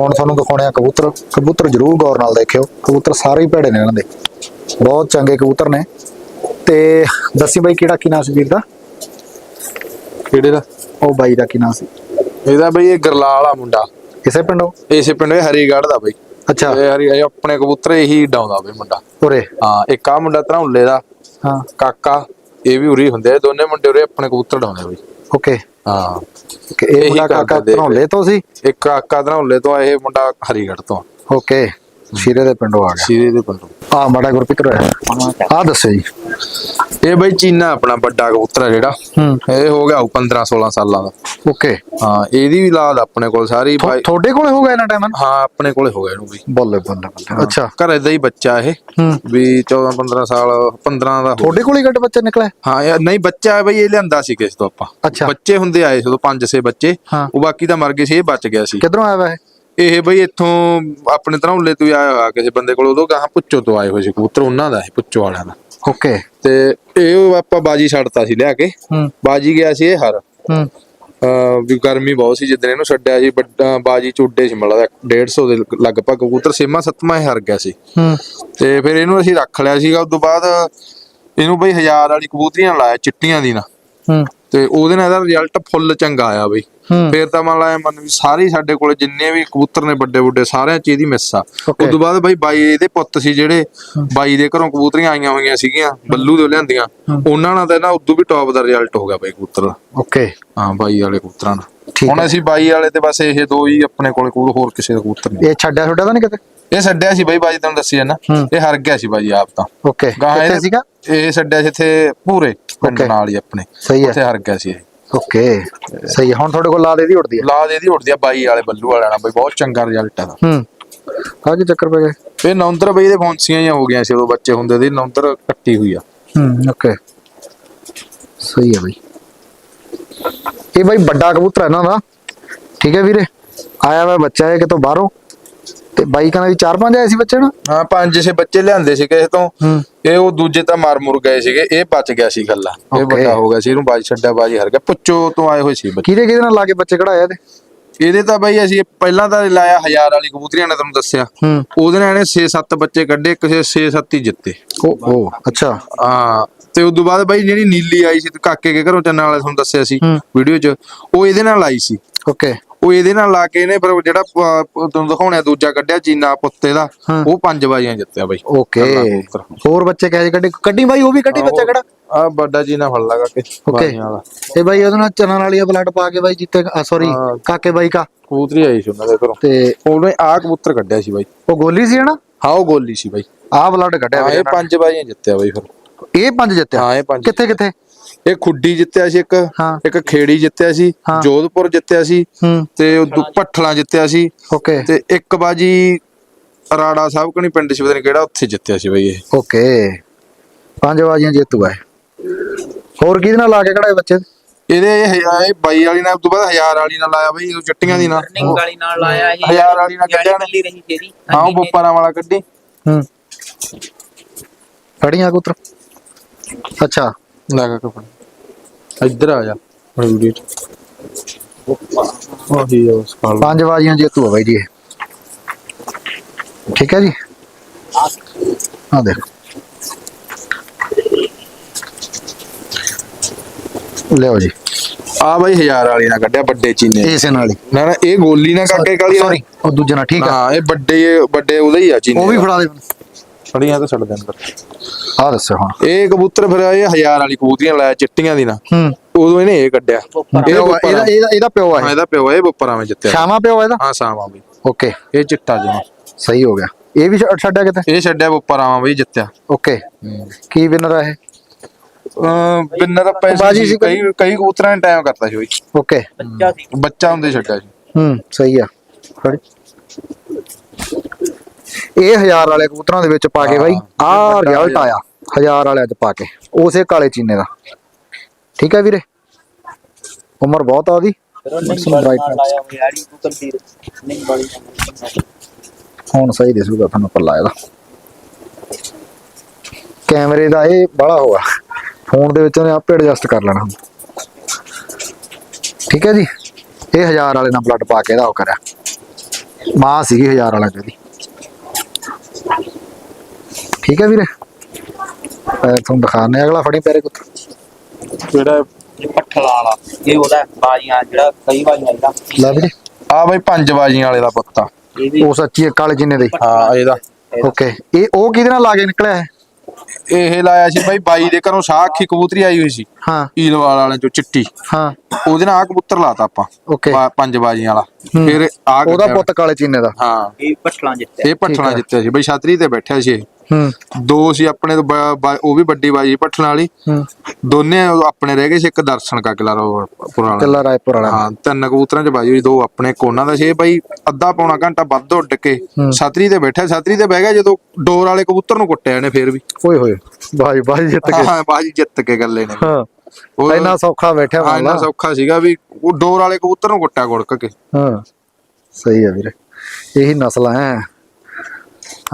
ਹੁਣ ਤੁਹਾਨੂੰ ਦਿਖਾਉਣੇ ਆ ਕਬੂਤਰ। ਕਬੂਤਰ ਜਰੂਰ ਗੌਰ ਨਾਲ ਦੇਖਿਓ। ਕਬੂਤਰ ਸਾਰੇ ਹੀ ਭੇੜੇ ਨੇ ਇਹਨਾਂ ਦੇ। ਬਹੁਤ ਚੰਗੇ ਕਬੂਤਰ ਨੇ। ਤੇ ਦੱਸੀ ਬਾਈ ਕਿਹੜਾ ਕੀ ਨਾਮ ਸੀ ਵੀਰ ਦਾ? ਕਿਹੜੇ ਦਾ? ਉਹ ਬਾਈ ਦਾ ਕੀ ਨਾਮ ਸੀ? ਇਹਦਾ ਬਈ ਇਹ ਗਰਲਾਲ ਆ ਮੁੰਡਾ। ਇਸੇ ਪਿੰਡੋਂ? ਇਸੇ ਪਿੰਡ ਦੇ ਹਰੀਗੜ੍ਹ ਦਾ ਬਈ। ਅੱਛਾ। ਇਹ ਹਰੀ ਇਹ ਆਪਣੇ ਕਬੂਤਰ ਇਹੀ ਡਾਉਂਦਾ ਬਈ ਮੁੰਡਾ। ਉਰੇ? ਹਾਂ ਇੱਕ ਆ ਮੁੰਡਾ ਧਰੌਲੇ ਦਾ। ਹਾਂ। ਕਾਕਾ ਇਹ ਵੀ ਉਰੀ ਹੁੰਦੇ ਆ। ਦੋਨੇ ਮੁੰਡੇ ਉਰੇ ਆਪਣੇ ਕਬੂਤਰ ਡਾਉਂਦੇ ਬਈ। ਓਕੇ। ਹਾਂ। ਕਿ ਇਹ ਇਹੀ ਮੁੰਡਾ ਕਾਕਾ ਕਰਦੇ ਧਰੌਲੇ ਤੋਂ ਸੀ? ਇੱਕ ਕਾਕਾ ਧਰੌਲੇ ਤੋਂ ਇਹ ਮੁੰਡਾ ਹਰੀਗੜ੍ਹ ਤੋਂ। ਓਕੇ ਸ਼ੀਰੇ ਦੇ ਪਿੰਡੋਂ ਆ ਗਿਆ। ਸੀਰੇ ਦੇ ਪਿੰਡੋਂ। ਆ ਮਾੜਾ ਗੁਰਪਿਕ ਹੋਇਆ ਆ ਦੱਸੋ ਜੀ। ਇਹ ਬਈ ਚੀਨਾ ਆਪਣਾ ਵੱਡਾ ਕਬੂਤਰ ਆ ਜਿਹੜਾ। ਹੂੰ। ਇਹ ਹੋ ਗਿਆ 15 16 ਸਾਲਾਂ ਦਾ। ਓਕੇ। ਹਾਂ ਇਹਦੀ ਵੀ ਲਾਦ ਆਪਣੇ ਕੋਲ ਸਾਰੀ ਬਾਈ ਤੁਹਾਡੇ ਕੋਲੇ ਹੋ ਗਿਆ ਇਹਨਾਂ ਟਾਈਮ? ਹਾਂ ਆਪਣੇ ਕੋਲੇ ਹੋ ਗਿਆ ਇਹਨੂੰ ਵੀ। ਬੱਲੇ ਬੱਲੇ ਬੱਲੇ ਅੱਛਾ। ਘਰੇ ਦਾ ਹੀ ਬੱਚਾ ਇਹ। ਹੂੰ। ਵੀ 14 15 ਸਾਲ 15 ਦਾ ਹੋ ਤੁਹਾਡੇ ਕੋਲੇ ਗੱਡ ਬੱਚੇ ਨਿਕਲੇ? ਹਾਂ ਯਾਰ ਨਹੀਂ ਬੱਚਾ ਹੈ ਬਈ ਇਹ ਲਿਆਂਦਾ ਸੀ ਕਿਸ ਤੋਂ ਆਪਾਂ। ਅੱਛਾ। ਬੱਚੇ ਹੁੰਦੇ ਆਏ ਸੀ ਉਦੋਂ ਪੰਜ ਛੇ ਬੱਚੇ। ਹਾਂ। ਉਹ ਬਾਕੀ ਤਾਂ ਮਰ ਗਏ ਸੀ ਇਹ ਬਚ ਗਿਆ ਸੀ। ਕਿੱਧਰੋਂ ਆਇਆ ਵਾ ਇਹ? ਇਹ ਬਈ ਇੱਥੋਂ ਆਪਣੇ ਧਰੌਲੇ ਤੋਂ ਹੀ ਆਇਆ ਹੋਇਆ ਕਿਸੇ ਬੰਦੇ ਕੋਲ ਉਦੋਂ ਗਾਹਾਂ ਪੁੱਚੋ ਤੋਂ ਆਏ ਹੋਏ ਸੀ ਕਬੂਤਰ ਉਹਨਾਂ ਦਾ ਇਹ ਪੁੱਚੋ ਵਾਲਿਆਂ ਦਾ। ਓਕੇ। ਤੇ ਇਹ ਆਪਾਂ ਬਾਜੀ ਛੱਡਤਾ ਸੀ ਲਿਆ ਕੇ। ਹੂੰ। ਬਾਜੀ ਗਿਆ ਸੀ ਇਹ ਹਰ। ਹੂੰ। ਵੀ ਗਰਮੀ ਬਹੁਤ ਸੀ ਜਿੱਦਣ ਇਹਨੂੰ ਛੱਡਿਆ ਸੀ ਵੱਡਾ ਬਾਜੀ ਝੁੱਡੇ ਸੀ ਮਤਲਬ 150 ਦੇ ਲਗਭਗ ਕਬੂਤਰ ਸੇਮਾ ਸੱਤਵਾਂ ਹਰ ਗਿਆ ਸੀ। ਹੂੰ। ਤੇ ਫਿਰ ਇਹਨੂੰ ਅਸੀਂ ਰੱਖ ਲਿਆ ਸੀਗਾ ਉਸ ਤੋਂ ਬਾਅਦ ਇਹਨੂੰ ਬਈ ਹਜ਼ਾਰ ਵਾਲੀ ਕਬੂਤਰੀਆਂ ਲਾਇਆ ਚਿੱਟੀਆਂ ਦੀ ਨਾ। ਹੂੰ। ਤੇ ਉਹਦੇ ਨਾਲ ਇਹਦਾ ਰਿਜ਼ਲਟ ਫੁੱਲ ਚੰਗਾ ਆਇਆ ਬਈ। ਫੇਰ ਤਾਂ ਮੰਨ ਲਾ ਇਹ ਮੰਨ ਵੀ ਸਾਰੇ ਸਾਡੇ ਕੋਲੇ ਜਿੰਨੇ ਵੀ ਕਬੂਤਰ ਨੇ ਵੱਡੇ ਵੱਡੇ ਸਾਰਿਆਂ ਚ ਇਹਦੀ ਮਿਸ ਆ. ਉਸ ਤੋਂ ਬਾਅਦ ਬਾਈ ਬਾਈ ਇਹਦੇ ਪੁੱਤ ਸੀ ਜਿਹੜੇ ਬਾਈ ਦੇ ਘਰੋਂ ਕਬੂਤਰੀਆਂ ਆਈਆਂ ਹੋਈਆਂ ਸੀਗੀਆਂ ਬੱਲੂ ਦੇ ਲਿਆਂਦੀਆਂ। ਉਹਨਾਂ ਨਾਲ ਤਾਂ ਨਾ ਉਦੋਂ ਵੀ ਟੌਪ ਦਾ ਰਿਜ਼ਲਟ ਹੋ ਗਿਆ ਬਾਈ ਕਬੂਤਰ ਓਕੇ ਹਾਂ ਬਾਈ ਵਾਲੇ ਕਬੂਤਰਾਂ ਠੀਕ ਹੁਣ ਅਸੀਂ ਬਾਈ ਵਾਲੇ ਤੇ ਬਸ ਇਹ ਦੋ ਹੀ ਆਪਣੇ ਕੋਲੇ ਕੋਲ ਹੋਰ ਕਿਸੇ ਦਾ ਕਬੂਤਰ ਨਹੀਂ। ਇਹ ਛੱਡਿਆ ਛੱਡਿਆ ਤਾਂ ਨਹੀਂ ਕਿਤੇ? ਇਹ ਛੱਡਿਆ ਸੀ ਬਾਈ ਬਾਜੀ ਤੈਨੂੰ ਦੱਸੀ ਹੂੰ। ਇਹ ਹਰ ਗਿਆ ਸੀ ਬਾਜੀ ਆਪ ਤਾਂ। ਓਕੇ ਕਿੱਥੇ ਇਹਦੇ- ਸੀਗਾ? ਇਹ ਛੱਡਿਆ ਸੀ ਇੱਥੇ ਪੂਰੇ ਪਿੰਡ. ਨਾਲ ਹੀ ਆਪਣੇ। ਸਹੀ ਹੈ। ਉੱਥੇ ਹਰ ਗਿਆ ਸੀ ਇਹ। ਓਕੇ ਸਹੀ ਹੈ। ਹੁਣ ਤੁਹਾਡੇ ਕੋਲ ਲਾ ਦੇ ਦੀ ਉੜਦੀ ਹੈ? ਲਾਦ ਇਹਦੀ ਉੱਡਦੀ ਆ ਬਾਈ ਵਾਲੇ ਬੱਲੂ ਵਾਲਿਆਂ ਨਾਲ। ਬਈ ਬਹੁਤ ਚੰਗਾ ਰਿਜ਼ਲਟ ਆ ਇਹਦਾ। ਹੂੰ। ਆ ਕੀ ਚੱਕਰ ਪੈ ਗਿਆ? ਇਹ ਨੌਂਦਰ ਬਈ ਦੇ ਫੌਂਸੀਆਂ ਹੀ ਹੋ ਗਈਆਂ ਸੀ ਉਦੋਂ ਬੱਚੇ ਹੁੰਦੇ ਸੀ। ਨੌਂਦਰ ਕੱਟੀ ਹੋਈ ਆ। ਹੂੰ ਓਕੇ। ਸਹੀ ਹੈ ਬਈ। ਇਹ ਬਈ ਵੱਡਾ ਕਬੂਤਰ ਹੈ ਇਹਨਾਂ ਦਾ ਠੀਕ ਹੈ ਵੀਰੇ। ਆਇਆ ਵਾ ਬੱਚਾ ਹੈ ਕਿਤੋਂ ਬਾਹਰੋਂ। ਤੇ ਬਾਈ ਕਹਿੰਦਾ ਵੀ ਚਾਰ ਪੰਜ ਆਏ ਸੀ ਬੱਚੇ ਨਾ? ਹਾਂ ਪੰਜ ਛੇ ਬੱਚੇ ਲਿਆਂਦੇ ਸੀ ਕਿਸੇ ਤੋਂ। ਇਹ ਉਹ ਦੂਜੇ ਤਾਂ ਮਰ ਮੁਰ ਗਏ ਸੀਗੇ ਇਹ ਬਚ ਗਿਆ ਸੀ ਗੱਲਾਂ ਇਹ. ਵੱਡਾ ਹੋ ਗਿਆ ਸੀ ਇਹਨੂੰ ਬਾਜੀ ਛੱਡਿਆ ਬਾਜੀ ਹਰ ਗਿਆ। ਪੁੱਚੋ ਤੋਂ ਆਏ ਹੋਏ ਸੀ ਬੱਚੇ। ਕਿਹਦੇ ਕਿਹਦੇ ਨਾਲ ਲਾ ਕੇ ਬੱਚੇ ਕਢਾਇਆ ਇਹਦੇ? ਇਹਦੇ ਤਾਂ ਬਈ ਅਸੀਂ ਪਹਿਲਾਂ ਤਾਂ ਲਾਇਆ ਹਜ਼ਾਰ ਵਾਲੀ ਕਬੂਤਰੀਆਂ ਨੇ ਤੁਹਾਨੂੰ ਦੱਸਿਆ। ਉਹਦੇ ਨਾਲ ਇਹਨੇ 6-7 ਬੱਚੇ ਕੱਢੇ ਕਿਸੇ 6-7 ਹੀ ਜਿੱਤੇ। ਉਹ ਅੱਛਾ। ਹਾਂ ਤੇ ਉਦੋਂ ਬਾਅਦ ਬਾਈ ਜਿਹੜੀ ਨੀਲੀ ਆਈ ਸੀ ਤੇ ਕਾਕੇ ਕੇ ਘਰੋਂ ਚੰਨਾ ਵਾਲੇ ਤੁਹਾਨੂੰ ਦੱਸਿਆ ਸੀ। ਵੀਡੀਓ 'ਚ ਉਹ ਇਹਦੇ ਨਾਲ ਆਈ ਸੀ। ਓਕੇ ਉਹ ਇਹਦੇ ਨਾਲ ਲਾ ਕੇ ਇਹਨੇ ਫਿਰ ਜਿਹੜਾ ਅਹ, ਤੁਹਾਨੂੰ ਦਿਖਾਉਣਾ ਦੂਜਾ ਕੱਢਿਆ ਚੀਨਾ ਪੁੱਤੇ ਦਾ ਹਾਂ। ਉਹ ਪੰਜ ਬਾਜੀਆਂ ਜਿੱਤਿਆ ਬਾਈ। ਓਕੇ। ਹੋਰ ਬੱਚੇ ਕਹੇ ਕੱਢੀ ਕੱਢੀ ਬਾਈ ਉਹ ਵੀ ਕੱਢੀ ਬੱਚਾ ਕਿਹੜਾ? ਆ ਵੱਡਾ ਚੀਨਾ ਫੜ ਲਗਾ ਕੇ ਓਕੇ। ਬਾਜੀਆਂ ਵਾਲਾ। ਇਹ ਬਾਈ ਉਹਦੇ ਨਾਲ ਚਨਨ ਵਾਲੀ ਬਲੱਡ ਪਾ ਕੇ ਬਾਈ ਜਿੱਤੇ ਸੌਰੀ ਹਾਂ। ਕਾਕੇ ਬਾਈ ਕਾ। ਕਬੂਤਰੀ ਆਈ ਸੀ ਉਹਨਾਂ ਦੇ ਘਰੋਂ। ਤੇ ਉਹਨੇ ਆ ਕਬੂਤਰ ਕੱਢਿਆ ਸੀ ਬਾਈ। ਉਹ ਗੋਲੀ ਸੀ ਹਨਾ? ਹਾਂ ਉਹ ਗੋਲੀ ਸੀ ਬਾਈ। ਆਹ ਬਲੱਡ ਕੱਢਿਆ ਹਾਂ ਵੀਰੇ ਇਹ ਪੰਜ ਬਾਜੀਆਂ ਜਿੱਤਿਆ ਬਾਈ ਫਿਰ। ਇਹ ਪੰਜ ਜਿੱਤਿਆ? ਹਾਂ ਇਹ ਪੰਜ ਕਿੱਥੇ ਕਿੱਥੇ? ਇਹ ਖੁੱਡੀ ਜਿੱਤਿਆ ਸੀ ਇੱਕ ਹਾਂ। ਇੱਕ ਖੇੜੀ ਜਿੱਤਿਆ ਸੀ ਹਾਂ। ਜੋਧਪੁਰ ਜਿੱਤਿਆ ਸੀ ਹੂੰ। ਤੇ ਉਹ ਦੂ- ਭੱਠਲਾਂ ਜਿੱਤਿਆ ਸੀ। ਓਕੇ। ਤੇ ਇੱਕ ਬਾਜੀ ਰਾੜਾ ਸਾਹਿਬ ਕਣੀ ਪਿੰਡ ਸੀ ਪਤਾ ਕਿਹੜਾ ਉੱਥੇ ਜਿੱਤਿਆ ਸੀ ਬਈ ਇਹ। ਓਕੇ। ਪੰਜ ਬਾਜ਼ੀਆਂ ਜੇਤੂ ਹੈ। ਹੋਰ ਕਿਹਦੇ ਨਾਲ ਲਾ ਕੇ ਕਢਾਏ ਬੱਚੇ? ਇਹਦੇ ਇਹ ਹਜ਼ਾਰ- ਇਹ ਬਾਈ ਵਾਲੀ ਨਾਲ ਉਸ ਤੋਂ ਬਾਅਦ ਹਜ਼ਾਰ ਵਾਲੀ ਨਾਲ ਲਾਇਆ ਬਈ ਉਹ ਚਿੱਟੀਆਂ ਦੀ ਨਾਲ। ਰਨਿੰਗ ਵਾਲੀ ਨਾਲ ਲਾਇਆ ਇਹ। ਹਜ਼ਾਰ ਵਾਲੀ ਨਾਲ ਕੱਢਿਆ ਨੇ। ਚੱਲੀ ਰਹੀ ਤੇਰੀ ਹਾਂ ਉਹ ਬੋਪਾਰਾਂ ਵਾਲਾ ਕੱਢੀ। ਹੂੰ। ਫੜੀਆਂ ਕਬੂਤਰ। ਅੱਛਾ। ਲੈ ਕੇ ਕੱਪੜਾ। ਇੱਧਰ ਆ ਜਾ। ਆਪਣੀ ਵੀਡੀਓ ਚ ਉਹ ਹੀ ਉਸ ਕਾਲ ਪੰਜ ਬਾਜ਼ੀਆਂ ਜੇਤੂ ਹੈ ਬਾਈ ਜੀ ਇਹ। ਠੀਕ ਹੈ ਜੀ? ਆ ਦੇਖੋ। ਲਿਓ ਜੀ। ਆ ਬਾਈ ਹਜ਼ਾਰ ਵਾਲੀ ਨਾਲ ਕੱਢਿਆ ਵੱਡੇ ਚੀਨੇ ਇਸੇ ਨਾਲ ਹੀ। ਨਾ ਨਾ ਇਹ ਗੋਲੀ ਨਾ ਕਾਕੇ ਕਾਲੀ ਸੌਰੀ ਉਹ ਦੂਜੇ ਨਾਲ ਠੀਕ ਆ। ਹਾਂ ਇਹ ਵੱਡੇ ਵੱਡੇ ਉਹਦੇ ਹੀ ਆ ਚੀਨੇ ਉਹ ਵੀ ਫੜਾ ਦੇ ਫੜੀਆਂ ਤਾਂ ਛੱਡ ਦੇ ਅੰਦਰ ਆ ਦੱਸੋ ਹੁਣ। ਇਹ ਕਬੂਤਰ ਫਿਰ ਇਹ ਹਜ਼ਾਰ ਵਾਲੀ ਕਬੂਤਰੀਆਂ ਲਾਇਆ ਚਿੱਟੀਆਂ ਦੀ ਨਾ। ਹੂੰ। ਉਦੋਂ ਇਹਨੇ ਇਹ ਕੱਢਿਆ। ਇਹਦਾ ਇਹਦਾ ਇਹਦਾ ਪਿਓ ਆ ਹਾਂ। ਇਹਦਾ ਪਿਓ ਇਹ ਬੋਪਰਾਂ ਵਿੱਚ ਜਿੱਤਿਆ। ਸ਼ਾਮਾ ਪਿਓ ਆ ਇਹਦਾ? ਹਾਂ ਸਾਵਾਂ ਬਈ ਓਕੇ। ਇਹ ਚਿੱਟਾ ਜਿਹਾ। ਸਹੀ ਹੋ ਗਿਆ। ਇਹ ਵੀ ਛੱਡ- ਛੱਡਿਆ ਕਿਤੇ? ਇਹ ਛੱਡਿਆ ਬੋਪਰਾਂ ਬਈ ਜਿੱਤਿਆ। ਓਕੇ। ਕੀ ਵਿਨਰ ਆ ਇਹ? ਅਹ ਬਿੰਨਾ ਦਾ ਪੈਸੇ ਬਾਜੀ ਸੀ ਸੀ ਕਈ ਕਈ? ਕਬੂਤਰਾਂ ਨੇ ਟਾਈਮ ਕਰਤਾ ਸੀ ਬਈ ਓਕੇ। ਬੱਚਾ ਸੀ। ਬੱਚਾ ਹੁੰਦੇ ਛੱਡਿਆ ਸੀ। ਹੂੰ ਸਹੀ ਆ। ਫੜੀ ਇਹ ਹਜ਼ਾਰ ਵਾਲੇ ਕਬੂਤਰਾਂ ਦੇ ਵਿੱਚ ਪਾ ਕੇ ਬਾਈ ਆਹ ਰਿਜ਼ਲਟ। ਆਇਆ ਹਜ਼ਾਰ ਵਾਲਿਆਂ ਚ ਪਾ ਕੇ ਉਸੇ ਕਾਲੇ ਚੀਨੇ ਦਾ। ਠੀਕ ਹੈ ਵੀਰੇ? ਉਮਰ ਬਹੁਤ ਆ ਉਹਦੀ। ਹੁਣ ਸਹੀ ਦਿਸੂਗਾ ਤੁਹਾਨੂੰ ਪੱਲਾ ਇਹਦਾ। ਕੈਮਰੇ ਦਾ ਇਹ ਬੜਾ ਹੋਆ ਫੋਨ ਦੇ ਵਿੱਚ ਉਹਨੇ ਆਪੇ ਐਡਜਸਟ ਕਰ ਲੈਣਾ। ਠੀਕ ਹੈ ਜੀ? ਇਹ ਹਜ਼ਾਰ ਵਾਲੇ ਨਾਲ ਬਲੱਡ ਪਾ ਕੇ ਇਹਦਾ ਉਹ ਕਰਿਆ। ਮਾਂ ਸੀਗੀ ਹਜ਼ਾਰ ਵਾਲਾ ਜਿਹਦੀ ਠੀਕ ਹੈ ਵੀਰੇ? ਪੈਰ ਤੁਹਾਨੂੰ ਦਿਖਾਣੇ ਅਗਲਾ ਫੜੀ ਪੈਰੇ ਕੁੱਤ ਜਿਹੜਾ ਇਹ? ਪੱਠਲ ਵਾਲਾ। ਇਹ ਉਹਦਾ ਬਾਜੀਆਂ ਜਿਹੜਾ ਕਈ ਬਾਜੀਆਂ ਇਹਦਾ ਲੈ ਵੀਰੇ। ਆ ਬਈ ਪੰਜ ਬਾਜੀਆਂ ਵਾਲੇ ਦਾ ਪੁੱਤ ਉਹ ਸੱਚੀ ਹੈ ਕਾਲੇ ਜਿੰਨੇ ਦੇ। ਹਾਂ ਇਹਦਾ। ਓਕੇ। ਇਹ ਉਹ ਕਿਹਦੇ ਨਾਲ ਲਾ ਕੇ ਨਿਕਲਿਆ ਹੈ ਇਹ ਲਾਇਆ ਸੀ ਬਾਈ ਬਾਈ ਦੇ ਘਰੋਂ ਸਾਖੀ ਕਬੂਤਰੀ ਆਈ ਹੋਈ ਸੀ। ਹਾਂ। ਈਲਵਾਲ ਵਾਲਿਆਂ ਚੋਂ ਚਿੱਟੀ। ਹਾਂ। ਉਹਦੇ ਨਾਲ ਆ ਕਬੂਤਰ ਲਾਤਾ ਆਪਾਂ। ਓਕੇ। ਪੰਜ ਬਾਜੀਆਂ ਵਾਲਾ। ਫਿਰ ਆ ਉਹਦਾ ਪੁੱਤ ਕਾਲੇ ਚੀਨੇ ਦਾ। ਹਾਂ। ਇਹ ਪੱਠਲਾਂ ਜਿੱਤਿਆ। ਇਹ ਪੱਠਣਾ ਹੈ। ਜਿੱਤਿਆ ਸੀ। ਬਈ ਛਾਤਰੀ ਤੇ ਬੈਠਿਆ ਸੀ ਇਹ। ਦੋ ਸੀ ਆਪਣੇ ਤੋਂ ਬ- ਬ- ਉਹ ਵੀ ਵੱਡੀ ਬਾਜੀ ਪੱਠਣ ਵਾਲੀ। ਹੂੰ। ਦੋਨੇ ਆਪਣੇ ਰਹਿ ਗਏ ਸੀ ਇੱਕ ਦਰਸ਼ਨ ਕਾ ਕਿਲਾ ਪੁਰਾਣਾ ਕੱਲਾ ਰਾਏਪੁਰ ਵਾਲਾ। ਹਾਂ ਤਿੰਨ ਕਬੂਤਰਾਂ ਚ ਬਾਜੀ ਹੋਈ ਦੋ ਆਪਣੇ ਕੋਨਾ ਦਾ ਇਹ ਬਾਈ ਅੱਧਾ ਪੌਣਾ ਘੰਟਾ ਵੱਧ ਉੱਡ ਕੇ ਹੂੰ। ਛਾਤਰੀ ਤੇ ਬੈਠਿਆ ਛਾਤਰੀ ਤੇ ਬਹਿ ਗਿਆ ਜਦੋਂ ਡੋਰ ਵਾਲੇ ਕਬੂਤਰ ਨੂੰ ਕੁੱਟਿਆ ਇਹਨੇ ਫੇਰ ਵੀ। ਓਏ ਹੋਏ ਬਾਈ ਬਾਈ ਜਿੱਤ ਗਏ ਹਾਂ ਬਾਜੀ ਜਿੱਤ ਕੇ ਗੱਲੇ ਨੇ। ਹਾਂ। ਉਹ- ਇੰਨਾ ਸੌਖਾ ਬੈਠਿਆ ਹਾਂ ਇੰਨਾ ਮਾਮਲਾ। ਸੌਖਾ ਸੀਗਾ ਵੀ ਉਹ ਡੋਰ ਵਾਲੇ ਕਬੂਤਰ ਨੂੰ ਕੁੱਟਿਆ ਗੁੜਕ ਕੇ। ਹਾਂ। ਸਹੀ ਹੈ ਵੀਰੇ। ਇਹੀ ਨਸਲਾਂ ਹੈ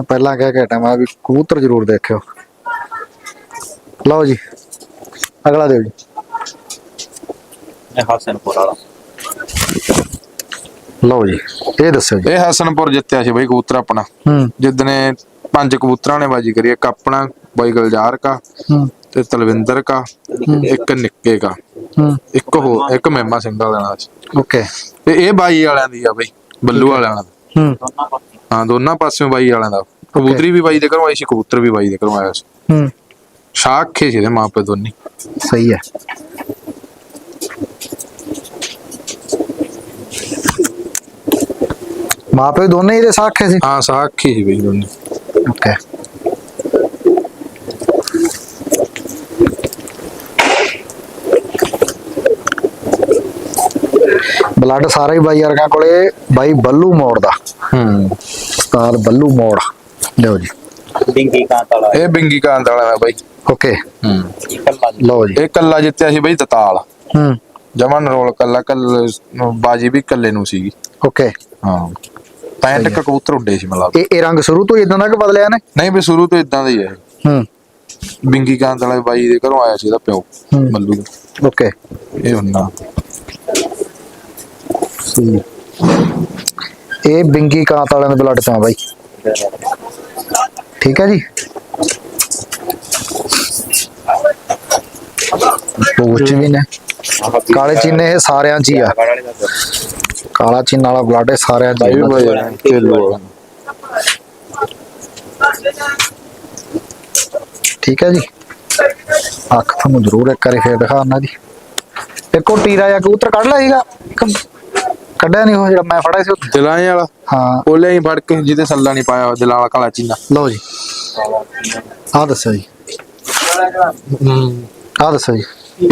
ਪਹਿਲਾਂ ਕਹਿ ਕੇ ਹਟਿਆ ਮੈਂ ਵੀ ਕਬੂਤਰ ਜ਼ਰੂਰ ਦੇਖਿਓ। ਲਓ ਜੀ ਅਗਲਾ ਦਿਓ ਜੀ। ਇਹ ਹਸਨਪੁਰ ਵਾਲਾ। ਲਓ ਜੀ ਇਹ ਦੱਸਿਓ ਜੀ। ਇਹ ਹਸਨਪੁਰ ਜਿੱਤਿਆ ਸੀ ਬਈ ਕਬੂਤਰ ਆਪਣਾ। ਹੂੰ। ਜਿੱਦਨੇ ਪੰਜ ਕਬੂਤਰਾਂ ਨੇ ਬਾਜੀ ਕਰੀ ਇੱਕ ਆਪਣਾ ਬਾਈ ਗਲਜਾਰ ਕਾ ਹੂੰ। ਤੇ ਤਲਵਿੰਦਰ ਕਾ ਇੱਕ ਨਿੱਕੇ ਕਾ ਹੂੰ। ਇੱਕ ਹੋ ਇੱਕ ਮਹਿਮਾ ਸਿੰਘ ਦਾ ਸੀ। ਓਕੇ। ਤੇ ਇਹ ਬਾਈ ਵਾਲਿਆਂ ਦੀ ਆ ਬਈ ਬੱਲੂ ਵਾਲਿਆਂ ਦਾ ਹੂੰ। ਦੋਨਾਂ ਪਾਸੇ ਹਾਂ ਦੋਨਾਂ ਪਾਸਿਓਂ ਬਾਈ ਵਾਲਿਆਂ ਦਾ। ਕਬੂਤਰੀ ਵੀ ਬਾਈ ਦੇ ਘਰੋਂ ਆਈ ਸੀ ਕਬੂਤਰ ਵੀ ਬਾਈ ਦੇ ਘਰੋਂ ਆਇਆ ਸੀ। ਹੂੰ। ਸ਼ਾਖੇ ਸੀ ਦੇ ਮਾਪੇ ਦੋਨੇ। ਸਹੀ ਹੈ। ਮਾਪੇ ਦੋਨੇ ਇਹਦੇ ਸਾਖੇ ਸੀ? ਹਾਂ ਸਾਖੀ ਸੀ ਬਈ ਦੋਨੇ। ਓਕੇ। ਬਲੱਡ ਸਾਰਾ ਹੀ ਬਾਈ ਵਰਗਾ ਕੋਲੇ ਬਾਈ ਬੱਲੂ ਮੋੜ ਦਾ। ਹੂੰ ਉਸਤਾਦ ਬੱਲੂ ਮੋੜ। ਲਓ ਜੀ। ਡਿੰਗੀ ਕਾਂਤ ਵਾਲਾ। ਇਹ ਬਿੰਗੀ ਕਾਂਤ ਵਾਲਿਆਂ ਦਾ ਬਾਈ। ਓਕੇ। ਹੂੰ। ਲਓ ਜੀ। ਇਹ ਕੱਲਾ ਜਿੱਤਿਆ ਸੀ ਬਈ ਦਤਾਲ। ਹੂੰ। ਜਮਨ ਰੋਲ ਕੱਲਾ ਕੱਲ ਬਾਜੀ ਵੀ ਕੱਲੇ ਨੂੰ ਸੀਗੀ। ਓਕੇ। ਹਾਂ। 65 ਕੁ ਕਬੂਤਰ ਉੱਡੇ ਸੀ ਮਤਲਬ। ਇਹ ਇਹ ਰੰਗ ਸ਼ੁਰੂ ਤੋਂ ਇਦਾਂ ਦਾ ਕਿ ਬਦਲਿਆ ਨੇ? ਨਹੀਂ ਵੀ ਸ਼ੁਰੂ ਤੋਂ ਇਦਾਂ ਦਾ ਹੀ ਹੈ। ਹੂੰ। ਬਿੰਗੀ ਕਾਂਤ ਵਾਲੇ ਬਾਈ ਦੇ ਘਰੋਂ ਆਇਆ ਸੀ ਇਹਦਾ ਪਿਓ ਹੂੰ। ਮੱਲੂ। ਓਕੇ। ਇਹ ਹੁੰਦਾ। ਸਹੀ ਇਹ ਬਿੰਗੀ ਕਾਂਤ ਵਾਲਿਆਂ ਦੇ ਬਲੱਡ ਤੋਂ ਆ ਬਾਈ। ਠੀਕ ਹੈ ਜੀ? ਪੂਛ ਵੀ ਨੇ। ਕਾਲੇ ਚੀਨੇ ਇਹ ਸਾਰਿਆਂ 'ਚ ਹੀ ਆ। ਕਾਲਾ ਚੀਨ ਵਾਲਾ ਬਲੱਡ ਇਹ ਸਾਰਿਆਂ 'ਚ ਹੀ ਵਾਲਾ। ਠੀਕ ਹੈ ਜੀ। ਅੱਖ ਤੁਹਾਨੂੰ ਜ਼ਰੂਰ ਇੱਕ ਵਾਰੀ ਫੇਰ ਦਿਖਾਉਣਾ ਜੀ। ਇੱਕੋ ਟੀਰਾ ਜਾਂ ਕਬੂਤਰ ਕੱਢ ਇੱਕ ਕੱਢਿਆ ਨਹੀਂ ਉਹ ਜਿਹੜਾ ਮੈਂ ਫੜਿਆ ਸੀ ਉੱਥੇ। ਦਿਲਾਂ ਵਾਲਾ? ਹਾਂ। ਉਹ ਲਈ ਫੜ ਕੇ ਜਿਹਦੇ ਸੱਲਾ ਨਹੀਂ ਪਾਇਆ ਹੋਇਆ, ਦਿਲਾਂ ਵਾਲਾ ਕਾਲਾ ਚੀਨਾ। ਲਓ ਜੀ। ਆਹ ਦੱਸੋ ਜੀ। ਆਹ ਦੱਸੋ ਜੀ।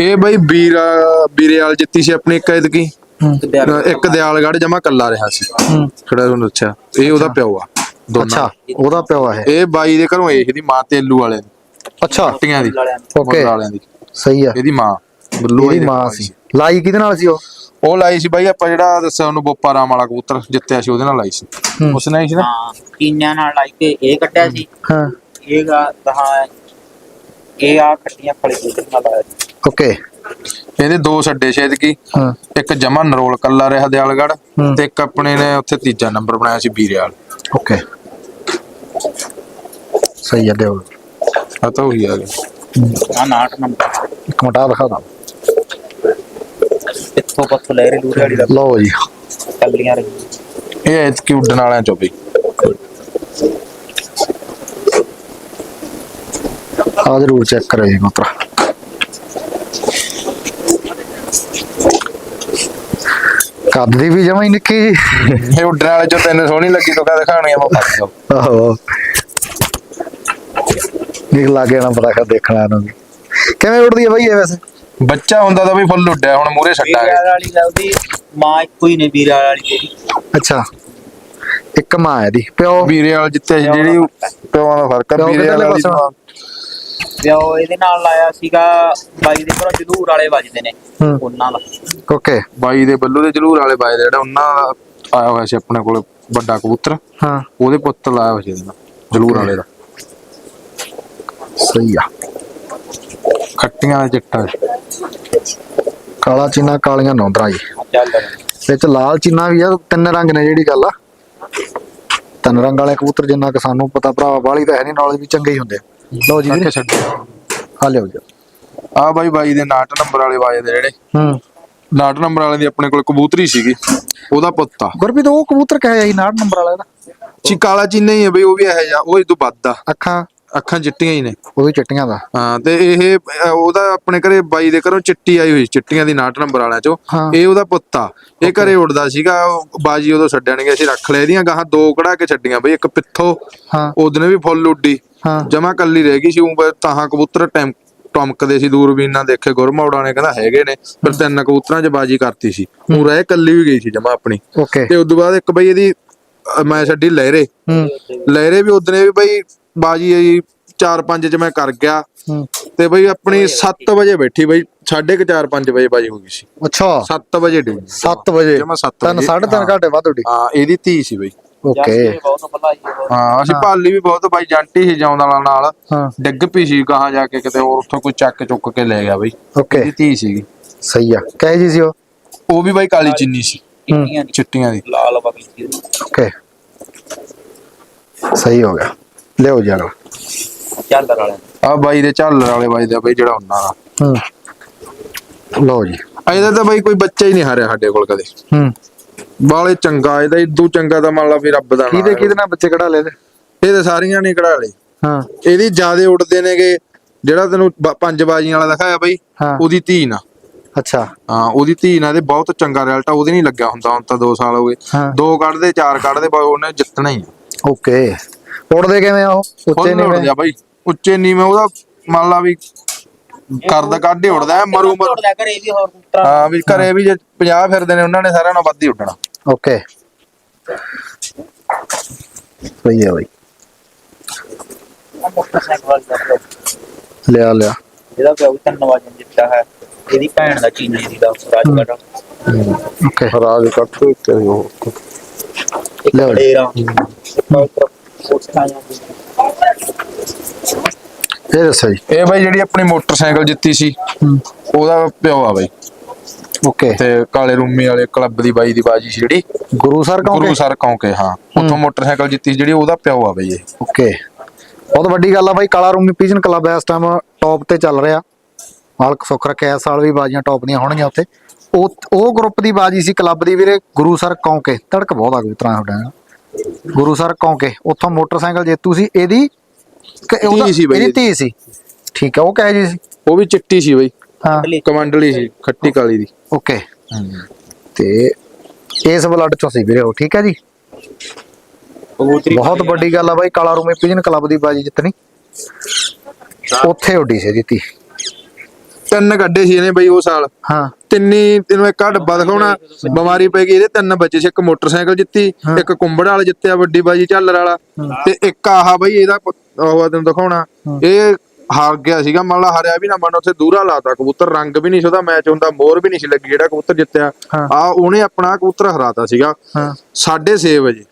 ਇਹ ਬਾਈ ਵੀਰਾ ਵੀਰੇ ਵਾਲ ਜਿੱਤੀ ਸੀ ਆਪਣੀ ਇੱਕ ਹੂੰ। ਇੱਕ ਦਿਆਲਗੜ ਜਮਾ ਕੱਲਾ ਰਿਹਾ ਸੀ। ਖੜਾ ਤੁਹਾਨੂੰ ਅੱਛਾ ਇਹ ਉਹਦਾ ਪਿਓ ਆ ਦੋਨਾਂ ਅੱਛਾ ਉਹਦਾ ਪਿਓ ਆ ਇਹ। ਇਹ ਬਾਈ ਦੇ ਘਰੋਂ ਇਹਦੀ ਮਾਂ ਤੇਲੂ ਵਾਲੇ ਦੀ। ਅੱਛਾ। ਦੀ। ਓਕੇ। ਵਾਲਿਆਂ ਦੀ। ਸਹੀ ਆ। ਇਹਦੀ ਮਾਂ ਬੱਲੂ ਇਹਦੀ ਵਾਲੀ ਮਾਂ ਸੀ। ਲਾਈ ਕਿਹਦੇ ਨਾਲ ਸੀ ਉਹ? ਉਹ ਲਾਈ ਸੀ ਬਾਈ ਆਪਾਂ ਜਿਹੜਾ ਦੱਸਿਆ ਉਹਨੂੰ ਬੋਪਾ ਰਾਮ ਵਾਲਾ ਕਬੂਤਰ ਜਿੱਤਿਆ ਸੀ ਉਹਦੇ ਨਾਲ ਲਾਈ ਸੀ। ਹੂੰ। ਉਸ ਨੇ ਹੀ ਸੀ ਨਾ? ਹਾਂ ਕੀਨਿਆਂ ਨਾਲ ਲਾਈ ਕੇ ਇਹ ਕੱਟਿਆ ਸੀ। ਹਾਂ। ਇਹ ਗਾ ਦਹਾਂ ਇਹ ਆ ਖੱਟੀਆਂ ਫੜੇ ਕਬੂਤਰ ਨਾਲ ਲਾਇਆ ਸੀ। ਓਕੇ। ਇਹਦੇ ਦੋ ਛੱਡੇ ਸ਼ਾਇਦ ਕੀ ਹਾਂ। ਇੱਕ ਜਮਾ ਨਰੋਲ ਕੱਲਾ ਰਿਹਾ ਦਿਆਲਗੜ ਹੂੰ। ਤੇ ਇੱਕ ਆਪਣੇ ਨੇ ਉੱਥੇ ਤੀਜਾ ਨੰਬਰ ਬਣਾਇਆ ਸੀ ਵੀਰੇਵਾਲ ਓਕੇ। ਸਹੀ ਆ ਦਿਓ। ਆ ਤਾਂ ਉਹੀ ਆ ਗਿਆ। ਆ ਨਾਟ ਨੰਬਰ। ਇੱਕ ਮਿੰਟ ਆ ਦਿਖਾ ਦਾਂ। ਇੱਥੋਂ ਪੱਥੋਂ ਲੈ ਰੇ ਲੂਰੇ ਵਾਲੀ ਦਾ ਲਓ ਜੀ। ਕੱਲੀਆਂ ਰਹੀ ਇਹ ਐਤਕੀ ਉੱਡਣ ਵਾਲਿਆਂ ਚੋਂ ਬਈ ਆ ਜ਼ਰੂਰ ਚੈੱਕ ਕਰੋ ਜੀ ਮਿੱਤਰਾ ਕੱਦ ਦੀ ਵੀ ਜਮਾ ਹੀ ਨਿੱਕੀ ਜੀ। ਇਹ ਉੱਡਣ ਵਾਲੇ ਚੋਂ ਤੈਨੂੰ ਸੋਹਣੀ ਲੱਗੀ ਤੋ ਕਾ ਦਿਖਾਣੀ ਆ ਮੈਂ ਫੜ ਆਹੋ। ਨਿਕ ਲੱਗੇ ਨਾ ਪਤਾ ਕਰ ਦੇਖਣਾ ਇਹਨੂੰ ਵੀ। ਕਿਵੇਂ ਉੱਡਦੀ ਹੈ ਬਾਈ ਇਹ ਵੈਸੇ? ਬੱਚਾ ਹੁੰਦਾ ਤਾਂ ਵੀ ਫੁੱਲ ਉੱਡਿਆ ਹੁਣ ਮੂਰੇ ਛੱਡਾਂਗੇ। ਵੀਰੇ ਵਾਲੀ ਦਾ ਉਹਦੀ ਮਾਂ ਇੱਕੋ ਹੀ ਨੇ ਵੀਰੇ ਵਾਲੀ ਤੇਰੀ। ਅੱਛਾ ਇੱਕ ਮਾਂ ਹੈ ਦੀ ਪਿਓ? ਵੀਰੇਵਾਲ ਜਿੱਤੇ ਸੀ ਜਿਹੜੀ ਪਿਓਾਂ ਦਾ ਫ਼ਰਕ ਆ ਪਿਓ ਵੀਰੇਵਾਲ ਕਿੱਧਰਲੇ ਵਾਲੀ ਪਾਸੋਂ? ਮਾਂ। ਪਿਓ ਇਹਦੇ ਨਾਲ ਲਾਇਆ ਸੀਗਾ ਬਾਈ ਦੇ ਘਰੋਂ ਜਲੂਰ ਵਾਲੇ ਵੱਜਦੇ ਨੇ ਹੂੰ। ਉਹਨਾਂ ਦਾ। ਓਕੇ। ਬਾਈ ਦੇ ਬੱਲੂ ਦੇ ਜਲੂਰ ਵਾਲੇ ਬਾਈ ਦੇ ਜਿਹੜਾ ਉਹਨਾਂ ਦਾ ਆਇਆ ਹੋਇਆ ਸੀ ਆਪਣੇ ਕੋਲ ਵੱਡਾ ਕਬੂਤਰ। ਹਾਂ। ਉਹਦੇ ਪੁੱਤ ਲਾਇਆ ਹੋਇਆ ਸੀ ਇਹਦੇ ਨਾਲ ਜਲੂਰ ਵਾਲੇ ਦਾ। ਸਹੀ ਆ। ਖੱਟੀਆਂ ਦਾ ਚਿੱਟਾ। ਕਾਲਾ ਚੀਨਾ ਕਾਲੀਆਂ ਨੌਂਦਰਾ ਜੀ। ਵਿੱਚ ਲਾਲ ਚੀਨਾ ਵੀ ਆ ਤਿੰਨ ਰੰਗ ਨੇ ਜਿਹੜੀ ਗੱਲ ਆ। ਤਿੰਨ ਰੰਗ ਵਾਲੇ ਕਬੂਤਰ ਜਿੰਨਾ ਕਿ ਸਾਨੂੰ ਪਤਾ ਭਰਾਵਾ ਬਾਲੀ ਤਾਂ ਹੈ ਨਹੀਂ ਨੌਲੇਜ ਵੀ ਚੰਗੇ ਹੀ ਹੁੰਦੇ ਆ। ਲਓ ਜੀ ਵੀਰੇ। ਛੱਡੇ। ਆ ਲਿਓ ਜੀ। ਆ ਬਾਈ ਬਾਈ ਦੇ 69 ਨੰਬਰ ਵਾਲੇ ਵਾਜਦੇ ਜਿਹੜੇ। ਹੂੰ। 69 ਨੰਬਰ ਵਾਲੇ ਦੀ ਆਪਣੇ ਕੋਲ ਕਬੂਤਰੀ ਸੀਗੀ। ਉਹਦਾ ਪੁੱਤ ਆ। ਗੁਰਪ੍ਰੀਤ ਉਹ ਕਬੂਤਰ ਕਹੇ ਜੀ 69 ਨੰਬਰ ਵਾਲਾ ਇਹਦਾ। ਚੀ ਕਾਲਾ ਚੀਨਾ ਹੀ ਹੈ ਬਈ ਉਹ ਵੀ ਇਹ ਜਾ ਉਹ ਇਹ ਤੋਂ ਵੱਧ ਆ। ਅੱਖਾਂ। ਅੱਖਾਂ ਚਿੱਟੀਆਂ ਹੀ ਨੇ। ਉਹ ਵੀ ਚਿੱਟੀਆਂ ਦਾ। ਹਾਂ ਤੇ ਇਹ ਉਹਦਾ ਆਪਣੇ ਘਰੇ ਬਾਈ ਦੇ ਘਰੋਂ ਚਿੱਟੀ ਆਈ ਹੋਈ ਚਿੱਟੀਆਂ ਦੀ 69 ਨੰਬਰ ਵਾਲਿਆਂ ਚੋਂ। ਹਾਂ। ਇਹ ਉਹਦਾ ਪੁੱਤ ਆ। ਇਹ ਘਰੇ ਉੱਡਦਾ ਸੀਗਾ ਉਹ ਬਾਜੀ ਉਦੋਂ ਛੱਡਣ ਗਏ ਸੀ ਰੱਖ ਲਿਆ ਇਹਦੀਆਂ ਗਾਹਾਂ ਦੋ ਕਢਾ ਕੇ ਛੱਡੀਆਂ ਬਈ ਇੱਕ ਪਿੱਥੋ ਹਾਂ। ਉਹਦਨੇ ਵੀ ਫੁੱਲ ਉੱਡੀ। ਹਾਂ। ਜਮਾ ਕੱਲੀ ਰਹਿ ਗਈ ਸੀ ਉਹ ਤਾਹਾਂ ਕਬੂਤਰ ਟੈਮ ਟਮਕਦੇ ਸੀ ਦੂਰਬੀਨ ਦੇਖੇ ਗੁਰਮੌੜਾ ਨੇ ਕਹਿੰਦਾ ਹੈਗੇ ਨੇ ਪਰ ਤਿੰਨ ਕਬੂਤਰਾਂ 'ਚ ਬਾਜੀ ਕਰਤੀ ਸੀ। ਉਹ ਰਹਿ ਕੱਲੀ ਵੀ ਗਈ ਸੀ ਜਮਾ ਆਪਣੀ। ਓਕੇ। ਤੇ ਉਦੋਂ ਬਾਅਦ ਇੱਕ ਬਈ ਇਹਦੀ ਅਹ ਮੈਂ ਛੱਡੀ ਲਹਿਰੇ। ਹੂੰ। ਲਹਿਰੇ ਵੀ ਉਦਨੇ ਵੀ ਬਈ ਬਾਜੀ ਆਈ 4-5 ਚ ਮੈਂ ਕਰ ਗਿਆ। ਤੇ ਬਈ ਆਪਣੀ 7 ਵਜੇ ਬੈਠੀ ਬਈ 4:30 5 ਵਜੇ ਬਾਜੀ ਹੋ ਗਈ ਸੀ। ਅੱਛਾ। 7 ਵਜੇ ਡੀ 7 ਵਜੇ। ਜਮਾ 7 ਤਿੰਨ ਸਾਢੇ ਤਿੰਨ ਘੰਟੇ ਵੱਧ ਉੱਡੀ ਹਾਂ ਇਹਦੀ ਧੀ ਸੀ ਬਈ। ਓਕੇ। ਹੈ ਅਸੀਂ ਭਾਲੀ ਵੀ ਬਹੁਤ ਬਾਈ ਜਾਂਟੀ ਸੀ ਜਾਉਣ ਵਾਲਾ ਨਾਲ। ਡਿੱਗ ਪਈ ਸੀ ਗਾਹਾਂ ਜਾ ਕੇ ਕਿਤੇ ਹੋਰ ਉੱਥੋਂ ਕੋਈ ਚੱਕ ਚੁੱਕ ਕੇ ਲੈ ਗਿਆ ਬਈ। ਓਕੇ। ਇਹਦੀ ਧੀ ਸੀਗੀ। ਸਹੀ ਆ। ਕਹੇ ਜੀ ਸੀ ਉਹ? ਉਹ ਵੀ ਬਾਈ ਕਾਲੀ ਚਿੰਨੀ ਸੀ। ਚਿੱਟੀਆਂ ਦੀ। ਚਿੱਟੀਆਂ ਦੀ। ਲਾਲ ਬਗੀ ਸੀ। ਓਕੇ। ਸਹੀ ਹੋ ਗਿਆ। ਲਿਓ ਜੀ ਅਗਲਾ ਚੱਲ ਵਾਲੇ ਆ ਬਾਈ ਦੇ ਝਾਲਰ ਵਾਲੇ ਬਾਈ ਦਾ ਬਈ ਜਿਹੜਾ ਉਹਨਾਂ ਦਾ ਹੂੰ। ਲਓ ਜੀ। ਇਹਦਾ ਤਾਂ ਬਾਈ ਕੋਈ ਬੱਚਾ ਹੀ ਨਹੀਂ ਹਾਰਿਆ ਸਾਡੇ ਕੋਲ ਕਦੇ। ਹੂੰ। ਬਾਲੇ ਚੰਗਾ ਇਹਦਾ ਇਦੂ ਚੰਗਾ ਤਾਂ ਮੰਨ ਲਾ ਵੀ ਰੱਬ ਦਾ ਨਾਮ ਕਿਹਦੇ ਕਿਹਦੇ ਨਾਲ ਬੱਚੇ ਕਢਾ ਲਏ ਤੇ ਇਹ ਤਾਂ ਸਾਰੀਆਂ ਨਹੀਂ ਕਢਾ ਲਏ। ਹਾਂ। ਇਹਦੀ ਜਿਆਦੇ ਉੱਡਦੇ ਨੇਗੇ ਜਿਹੜਾ ਤੈਨੂੰ ਪੰਜ ਬਾਜੀਆਂ ਵਾਲਾ ਦਿਖਾਇਆ ਬਾਈ ਉਹਦੀ ਧੀ ਨਾ। ਅੱਛਾ। ਹਾਂ ਉਹਦੀ ਧੀ ਨਾਲ ਤੇ ਬਹੁਤ ਚੰਗਾ ਰਿਜ਼ਲਟ ਆ ਉਹਦੇ ਨਹੀਂ ਲੱਗਿਆ ਹੁੰਦਾ ਹੁਣ ਤਾਂ 2 ਸਾਲ ਹੋ ਗਏ। ਦੋ ਕੱਢਦੇ ਚਾਰ ਕੱਢਦੇ ਬਾਈ ਉਹਨੇ ਜਿੱਤਣਾ ਹੀ। ਓਕੇ। ਉੜਦੇ ਕਿਵੇਂ ਆ ਉਹ? ਫੁੱਲ ਨਹੀਂ ਉੱਡਦਾ ਬਾਈ। ਉੱਚੇ ਨੀਵੇਂ ਉਹਦਾ ਮੰਨ ਲਾ ਵੀ ਕਰਦਾ ਕੱਢੇ ਉੱਡਦਾ ਐ, ਮਰੂ ਮਰੂ ਉੱਡਦਾ ਘਰੇ ਵੀ ਹੋਰ ਕਬੂਤਰਾਂ ਹਾਂ ਵੀ ਘਰੇ ਵੀ ਜੇ 50 ਫਿਰਦੇ ਨੇ ਉਹਨਾਂ ਨੇ ਸਾਰਿਆਂ ਨਾਲ ਵੱਧ ਹੀ ਉੱਡਣਾ। ਓਕੇ। ਸਹੀ ਹੈ ਬਈ। ਲਿਆ ਲਿਆ। ਜਿਹਦਾ ਪਿਓ ਵਜੇ ਜਿੱਤਾ ਹੈ। ਇਹਦੀ ਭੈਣ ਦਾ ਚੀਨੀ ਦੀ ਦਾ ਰਾਜਗੜ੍ਹ। ਓਕੇ। ਰਾਜ ਕੱਟ ਤੇ ਉਹ। ਇੱਕ ਲਿਆਓ। ਡੇਰਾ। ਇਹ ਦੱਸੋ ਜੀ। ਇਹ ਬਾਈ ਜਿਹੜੀ ਆਪਣੀ ਮੋਟਰਸਾਈਕਲ ਜਿੱਤੀ ਸੀ ਉਹਦਾ ਪਿਓ ਆ ਬਾਈ। ਓਕੇ। ਤੇ ਕਾਲੇ ਰੂਮੀ ਵਾਲੇ ਕਲੱਬ ਦੀ ਬਾਈ ਦੀ ਬਾਜੀ ਸੀ ਜਿਹੜੀ। ਗੁਰੂ ਸਰ ਗੁਰੂ ਕਹੋਗੇ ਸਰ ਕੌਂਕੇ ਹਾਂ। ਉੱਥੋਂ ਮੋਟਰਸਾਈਕਲ ਜਿੱਤੀ ਜਿਹੜੀ ਉਹਦਾ ਪਿਓ ਆ ਬਈ ਇਹ। ਓਕੇ। ਬਹੁਤ ਵੱਡੀ ਗੱਲ ਆ ਬਾਈ ਕਾਲਾ ਰੂਮੀ ਪੀਜਨ ਕਲੱਬ ਇਸ ਟਾਈਮ ਟੌਪ ਤੇ ਚੱਲ ਰਿਹਾ। ਮਾਲਕ ਸੁੱਖ ਰੱਖਿਆ ਇਸ ਸਾਲ ਵੀ ਬਾਜੀਆਂ ਟੌਪ ਦੀਆਂ ਹੋਣਗੀਆਂ ਉੱਥੇ। ਉਹ ਉਹ ਗਰੁੱਪ ਦੀ ਬਾਜੀ ਸੀ ਕਲੱਬ ਦੀ ਵੀਰੇ ਗੁਰੂ ਸਰ ਕੌਂਕੇ। ਧੜਕ ਬਹੁਤ ਆ ਕਬੂਤਰਾਂ ਤੁਹਾਡਾ ਗੁਰੂ ਸਰ ਕੌਂਕੇ ਉੱਥੋਂ ਮੋਟਰਸਾਈਕਲ ਜੇਤੂ ਸੀ ਇਹਦੀ ਕਿ ਉਹਦਾ- ਧੀ ਸੀ ਬਾਈ ਇਹਦੀ ਧੀ ਸੀ। ਠੀਕ ਹੈ ਉਹ ਕਹੇ ਜੀ ਸੀ। ਉਹ ਵੀ ਚਿੱਟੀ ਸੀ ਬਈ ਹਾਂ। ਕਮੰਡਲੀ ਸੀ ਖੱਟੀ ਕਾਲੀ ਦੀ। ਓਕੇ। ਤੇ ਇਸ ਬਲੱਡ ਚੋਂ ਸੀ ਵੀਰੇ ਉਹ ਠੀਕ ਹੈ ਜੀ। ਕਬੂਤਰੀ ਬਹੁਤ ਵੱਡੀ ਗੱਲ ਆ ਬਾਈ ਕਾਲਾ ਰੂਮੀ ਪੀਜਨ ਕਲੱਬ ਦੀ ਬਾਜੀ ਜਿੱਤਣੀ। ਉੱਥੇ ਉੱਡੀ ਸੀ ਧੀ। ਤਿੰਨ ਕੱਢੇ ਸੀ ਇਹਨੇ ਬਈ ਉਹ ਸਾਲ। ਹਾਂ। ਤਿੰਨੀ ਤੈਨੂੰ ਇੱਕ ਆ ਡੱਬਾ ਦਿਖਾਉਣਾ ਬਿਮਾਰੀ ਪੈ ਗਈ ਇਹਦੇ ਤਿੰਨ ਬੱਚੇ ਸੀ ਇੱਕ ਮੋਟਰਸਾਈਕਲ ਜਿੱਤੀ ਇੱਕ ਕੁੰਬੜ ਵਾਲਾ ਜਿੱਤਿਆ ਵੱਡੀ ਬਾਜੀ ਝੱਲਰ ਵਾਲਾ ਤੇ ਇੱਕ ਆਹ ਬਈ ਇਹਦਾ ਉਹ ਤੈਨੂੰ ਦਿਖਾਉਣਾ। ਇਹ ਹਾਰ ਗਿਆ ਸੀਗਾ ਮੰਨ ਲਾ ਹਾਰਿਆ ਵੀ ਨਾ ਮੰਨ ਉੱਥੇ ਦੂਰਾ ਲਾਤਾ ਕਬੂਤਰ ਰੰਗ ਵੀ ਨਹੀਂ ਸੀ ਉਹਦਾ ਮੈਚ ਹੁੰਦਾ ਮੋਰ ਵੀ ਨਹੀਂ ਸੀ ਲੱਗੀ ਜਿਹੜਾ ਕਬੂਤਰ ਜਿੱਤਿਆ। ਆ ਉਹਨੇ ਆਪਣਾ ਕਬੂਤਰ ਹਰਾਤਾ ਸੀਗਾ। ਹਾਂ। 6:30 ਵਜੇ।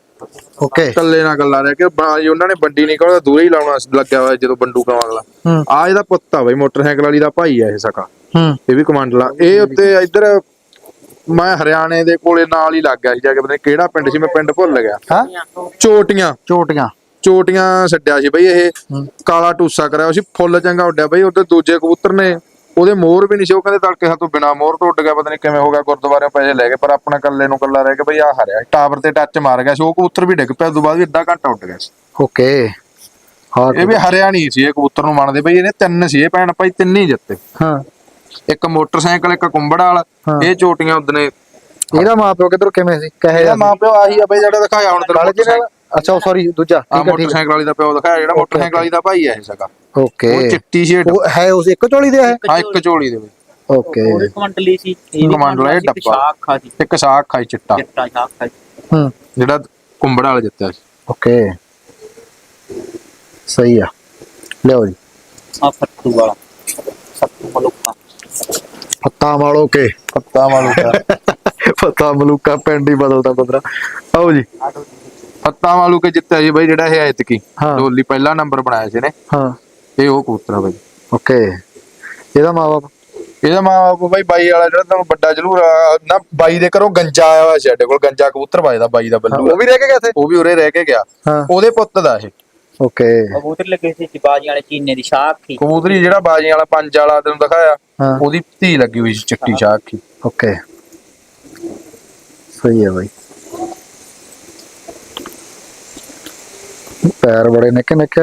ਓਕੇ ਕੱਲੇ ਨਾਲ ਗੱਲਾਂ ਰਹਿ ਕੇ ਬਾਜੀ ਉਹਨਾਂ ਨੇ ਬੰਡੀ ਨਹੀਂ ਕੋਲ ਦੂਰੇ ਹੀ ਲਾਉਣਾ ਲੱਗਿਆ ਹੋਇਆ ਜਦੋਂ ਬੰਦੂਕ ਅਗਲਾ ਹੂੰ। ਆ ਇਹਦਾ ਪੁੱਤ ਆ ਬਈ ਮੋਟਰਸਾਈਕਲ ਵਾਲੀ ਦਾ ਭਾਈ ਆ ਇਹ ਸਕਾ। ਹੂੰ। ਇਹ ਵੀ ਕਮਾਂਡਲਾ ਇਹ ਉੱਤੇ ਇੱਧਰ ਮੈਂ ਹਰਿਆਣੇ ਦੇ ਕੋਲੇ ਨਾਲ ਹੀ ਲੱਗ ਗਿਆ ਸੀ ਜਾ ਕੇ ਪਤਾ ਕਿਹੜਾ ਪਿੰਡ ਸੀ ਮੈਂ ਪਿੰਡ ਭੁੱਲ ਗਿਆ। ਹਾਂ? ਚੋਟੀਆਂ। ਚੋਟੀਆਂ। ਚੋਟੀਆਂ ਛੱਡਿਆ ਸੀ ਬਈ ਇਹ। ਕਾਲਾ ਟੂਸਾ ਕਰਿਆ ਸੀ ਫੁੱਲ ਚੰਗਾ ਉੱਡਿਆ ਬਈ ਉਹਦੇ ਦੂਜੇ ਕਬੂਤਰ ਨੇ ਉਹਦੇ ਮੋਰ ਵੀ ਨਹੀਂ ਸੀ ਉਹ ਕਹਿੰਦੇ ਤੜਕੇ ਹੱਥੋਂ ਬਿਨਾ ਮੋਰ ਤੋਂ ਉੱਡ ਗਿਆ ਪਤਾ ਨਹੀਂ ਕਿਵੇਂ ਹੋ ਗਿਆ ਗੁਰਦੁਆਰੇ ਪੈਸੇ ਲੈ ਗਏ ਪਰ ਆਪਣਾ ਕੱਲੇ ਨੂੰ ਕੱਲਾ ਰਹਿ ਕੇ ਬਈ ਆ ਹਰਿਆ ਟਾਵਰ ਤੇ ਟੱਚ ਮਾਰ ਗਿਆ ਸੀ ਉਹ ਕਬੂਤਰ ਵੀ ਡਿੱਗ ਪਿਆ ਉਦੋਂ ਬਾਅਦ ਵੀ ਅੱਧਾ ਘੰਟਾ ਉੱਡ ਗਿਆ ਸੀ। ਓਕੇ। ਹਾਂ ਇਹ ਵੀ ਹਰਿਆ ਨਹੀਂ ਸੀ ਇਹ ਕਬੂਤਰ ਨੂੰ ਮੰਨਦੇ ਬਈ ਇਹਨੇ ਤਿੰਨ ਸੀ ਇਹ ਭੈਣ ਭਾਈ ਤਿੰਨ ਹੀ ਜਿੱਤੇ। ਹਾਂ। ਇੱਕ ਮੋਟਰਸਾਈਕਲ ਇੱਕ ਕੁੰਬੜ ਵਾਲਾ। ਇਹ ਚੋਟੀਆਂ ਉਦਨੇ ਇਹਦਾ ਮਾਪਿਓ ਕਿਧਰ ਕਿਵੇਂ ਸੀ? ਕਹੇ ਇਹਦਾ ਮਾਂ ਪਿਓ ਆਹੀ ਆ ਬਈ ਜਿਹੜਾ ਦਿਖਾਇਆ ਹੁਣ ਜੀ ਨਾਲ ਅੱਛਾ ਸੌਰੀ ਦੂਜਾ ਆ ਠੀਕ ਹੈ ਠੀਕ ਮੋਟਰਸਾਈਕਲ ਵਾਲੀ ਦਾ ਪਿਓ ਦਿਖਾਇਆ ਜਿਹੜਾ ਮੋਟਰਸਾਈਕਲ ਵਾਲੀ ਦਾ ਭਾਈ ਆ ਇਹ ਹੈ ਓਕੇ ਉਹ ਚਿੱਟੀ ਸ਼ੇਡ ਉਹ ਹੈ ਉਸ ਇੱਕ ਝੋਲੀ ਦੇ ਹੈ ਹਾਂ ਇੱਕ ਝੋਲੀ ਦੇ ਵਿੱਚ। ਓਕੇ ਉਹਦੀ ਕਮੰਡਲੀ ਸੀ ਕਮੰਡਲ ਇਹ ਸੀ, ਡੱਬਾ। ਸ਼ਾਖ ਸੀ ਇੱਕ ਸਾਖ ਖਾਈ ਚਿੱਟਾ। ਚਿੱਟਾ ਸ਼ਾਖ ਹੂੰ। ਜਿਹੜਾ ਕੁੰਬੜ ਵਾਲਾ ਜਿੱਤਿਆ ਸੀ। ਓਕੇ ਸਹੀ ਆ। ਲਿਓ ਜੀ। ਆ ਫੱਟੂ ਵਾਲਾ। ਸੱਤੂ ਮਲੁਕਾ। ਪੱਤਾ ਵਾਲੋ ਕੇ ਪੱਤਾ ਵਾਲੂ ਪੱਤਾ ਮਲੂਕਾ ਪਿੰਡ ਹੀ ਬਦਲਦਾ ਬੰਦਰਾ ਆਓ ਜੀ। ਪੱਤਾ ਵਾਲੂ ਕੇ ਜਿੱਤਿਆ ਸੀ ਬਈ ਜਿਹੜਾ ਇਹ ਐਤਕੀ। ਹਾਂ। ਡੋਲੀ ਪਹਿਲਾ ਨੰਬਰ ਬਣਾਇਆ ਸੀ ਨੇ ਹਾਂ। ਇਹ ਉਹ ਕਬੂਤਰ ਆ ਬਈ। ਓਕੇ। ਇਹਦਾ ਮਾਪੇ ਇਹਦਾ ਮਾਂ ਬਾਪ ਬਾਈ ਬਾਈ ਵਾਲਾ ਜਿਹੜਾ ਤੁਹਾਨੂੰ ਵੱਡਾ ਜਲੂਰ ਨਾ ਬਾਈ ਦੇ ਘਰੋਂ ਗੰਜਾ ਆਇਆ ਹੋਇਆ ਸੀ ਸਾਡੇ ਕੋਲ ਗੰਜਾ ਕਬੂਤਰ ਵੱਜਦਾ ਬਾਈ ਦਾ ਬੱਲੂ। ਉਹ ਵੀ ਰਹਿ ਕੇ ਗਏ ਥੇ ਉਹ ਵੀ ਉਰੇ ਰਹਿ ਕੇ ਗਿਆ। ਹਾਂ। ਉਹਦੇ ਪੁੱਤ ਦਾ ਇਹ। ਓਕੇ। ਕਬੂਤਰ ਲੱਗੇ ਸੀ ਬਾਜੀਆਂ ਵਾਲੇ ਚੀਨੇ ਦੀ ਸ਼ਾਖ ਕਬੂਤਰੀ ਜਿਹੜਾ ਬਾਜੀ ਵਾਲਾ ਪੰਜ ਵਾਲਾ ਤੈਨੂੰ ਦਿਖਾਇਆ ਹਾਂ। ਉਹਦੀ ਧੀ ਲੱਗੀ ਹੋਈ ਸੀ ਚਿੱਟੀ ਸ਼ਾਖੀ ਓਕੇ। ਸਹੀ ਹੈ ਬਾਈ। ਪੈਰ ਬੜੇ ਨਿੱਕੇ ਨਿੱਕੇ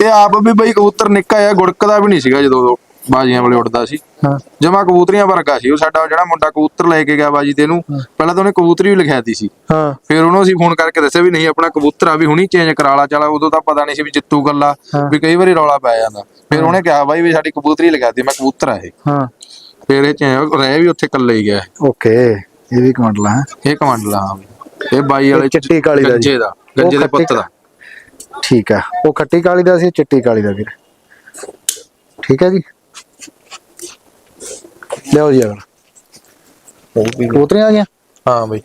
ਇਹ ਆਪ ਵੀ ਬਈ ਕਬੂਤਰ ਨਿੱਕਾ ਆ ਗੁੜਕਦਾ ਵੀ ਨਹੀਂ ਸੀਗਾ ਜਦੋਂ ਬਾਜੀਆਂ ਵਾਲੇ ਉੱਡਦਾ ਸੀ। ਹਾਂ। ਜਮਾ ਕਬੂਤਰੀਆਂ ਵਰਗਾ ਸੀ ਉਹ ਸਾਡਾ ਜਿਹੜਾ ਮੁੰਡਾ ਕਬੂਤਰ ਲੈ ਕੇ ਗਿਆ ਬਾਜੀ ਤੇ ਇਹਨੂੰ ਪਹਿਲਾਂ ਤਾਂ ਉਹਨੇ ਕਬੂਤਰੀ ਵੀ ਲਿਖਿਆਤੀ ਸੀ। ਹਾਂ। ਫਿਰ ਉਹਨੂੰ ਅਸੀਂ ਫੋਨ ਕਰਕੇ ਦੱਸਿਆ ਵੀ ਨਹੀਂ ਆਪਣਾ ਕਬੂਤਰ ਆ ਵੀ ਹੁਣੀ ਚੇਂਜ ਕਰਾ ਲਾ ਚਲਾ ਉਦੋਂ ਤਾਂ ਪਤਾ ਨਹੀਂ ਸੀ ਵੀ ਜਿੱਤੂ ਗੱਲਾ। ਵੀ ਕਈ ਵਾਰੀ ਰੌਲਾ ਪੈ ਜਾਂਦਾ। ਫਿਰ ਉਹਨੇ ਕਿਹਾ ਬਾਈ ਵੀ ਸਾਡੀ ਕਬੂਤਰੀ ਲਿਖਾਤੀ ਮੈਂ ਕਬੂਤਰ ਆ ਇਹ। ਹਾਂ। ਫਿਰ ਇਹ ਚੇਂਜ ਰਹਿ ਵੀ ਉੱਥੇ ਇਕੱਲੇ ਹੀ ਗਿਆ। ਓਕੇ ਇਹ ਵੀ ਕਮੰਡਲਾ ਹੈ। ਇਹ ਕਮਾਂਡਲਾ ਹਾਂ। ਇਹ ਬਾਈ ਵਾਲੇ ਚਿੱਟੀ ਕਾਲੀ ਦਾ ਜੀ। ਗੰਜੇ ਦਾ ਗੰਜੇ ਦੇ ਪੁੱਤ ਦਾ। ਠੀਕ ਹੈ। ਉਹ ਖੱਟੀ ਕਾਲੀ ਦਾ ਸੀ ਚਿੱਟੀ ਕਾਲੀ ਦਾ ਵੀਰ। ਠੀਕ ਹੈ ਜੀ। ਲਿਓ ਜੀ ਅਗਰ ਕਬੂਤਰੀਆਂ ਆ ਗਈਆਂ ਹਾਂ ਬਈ।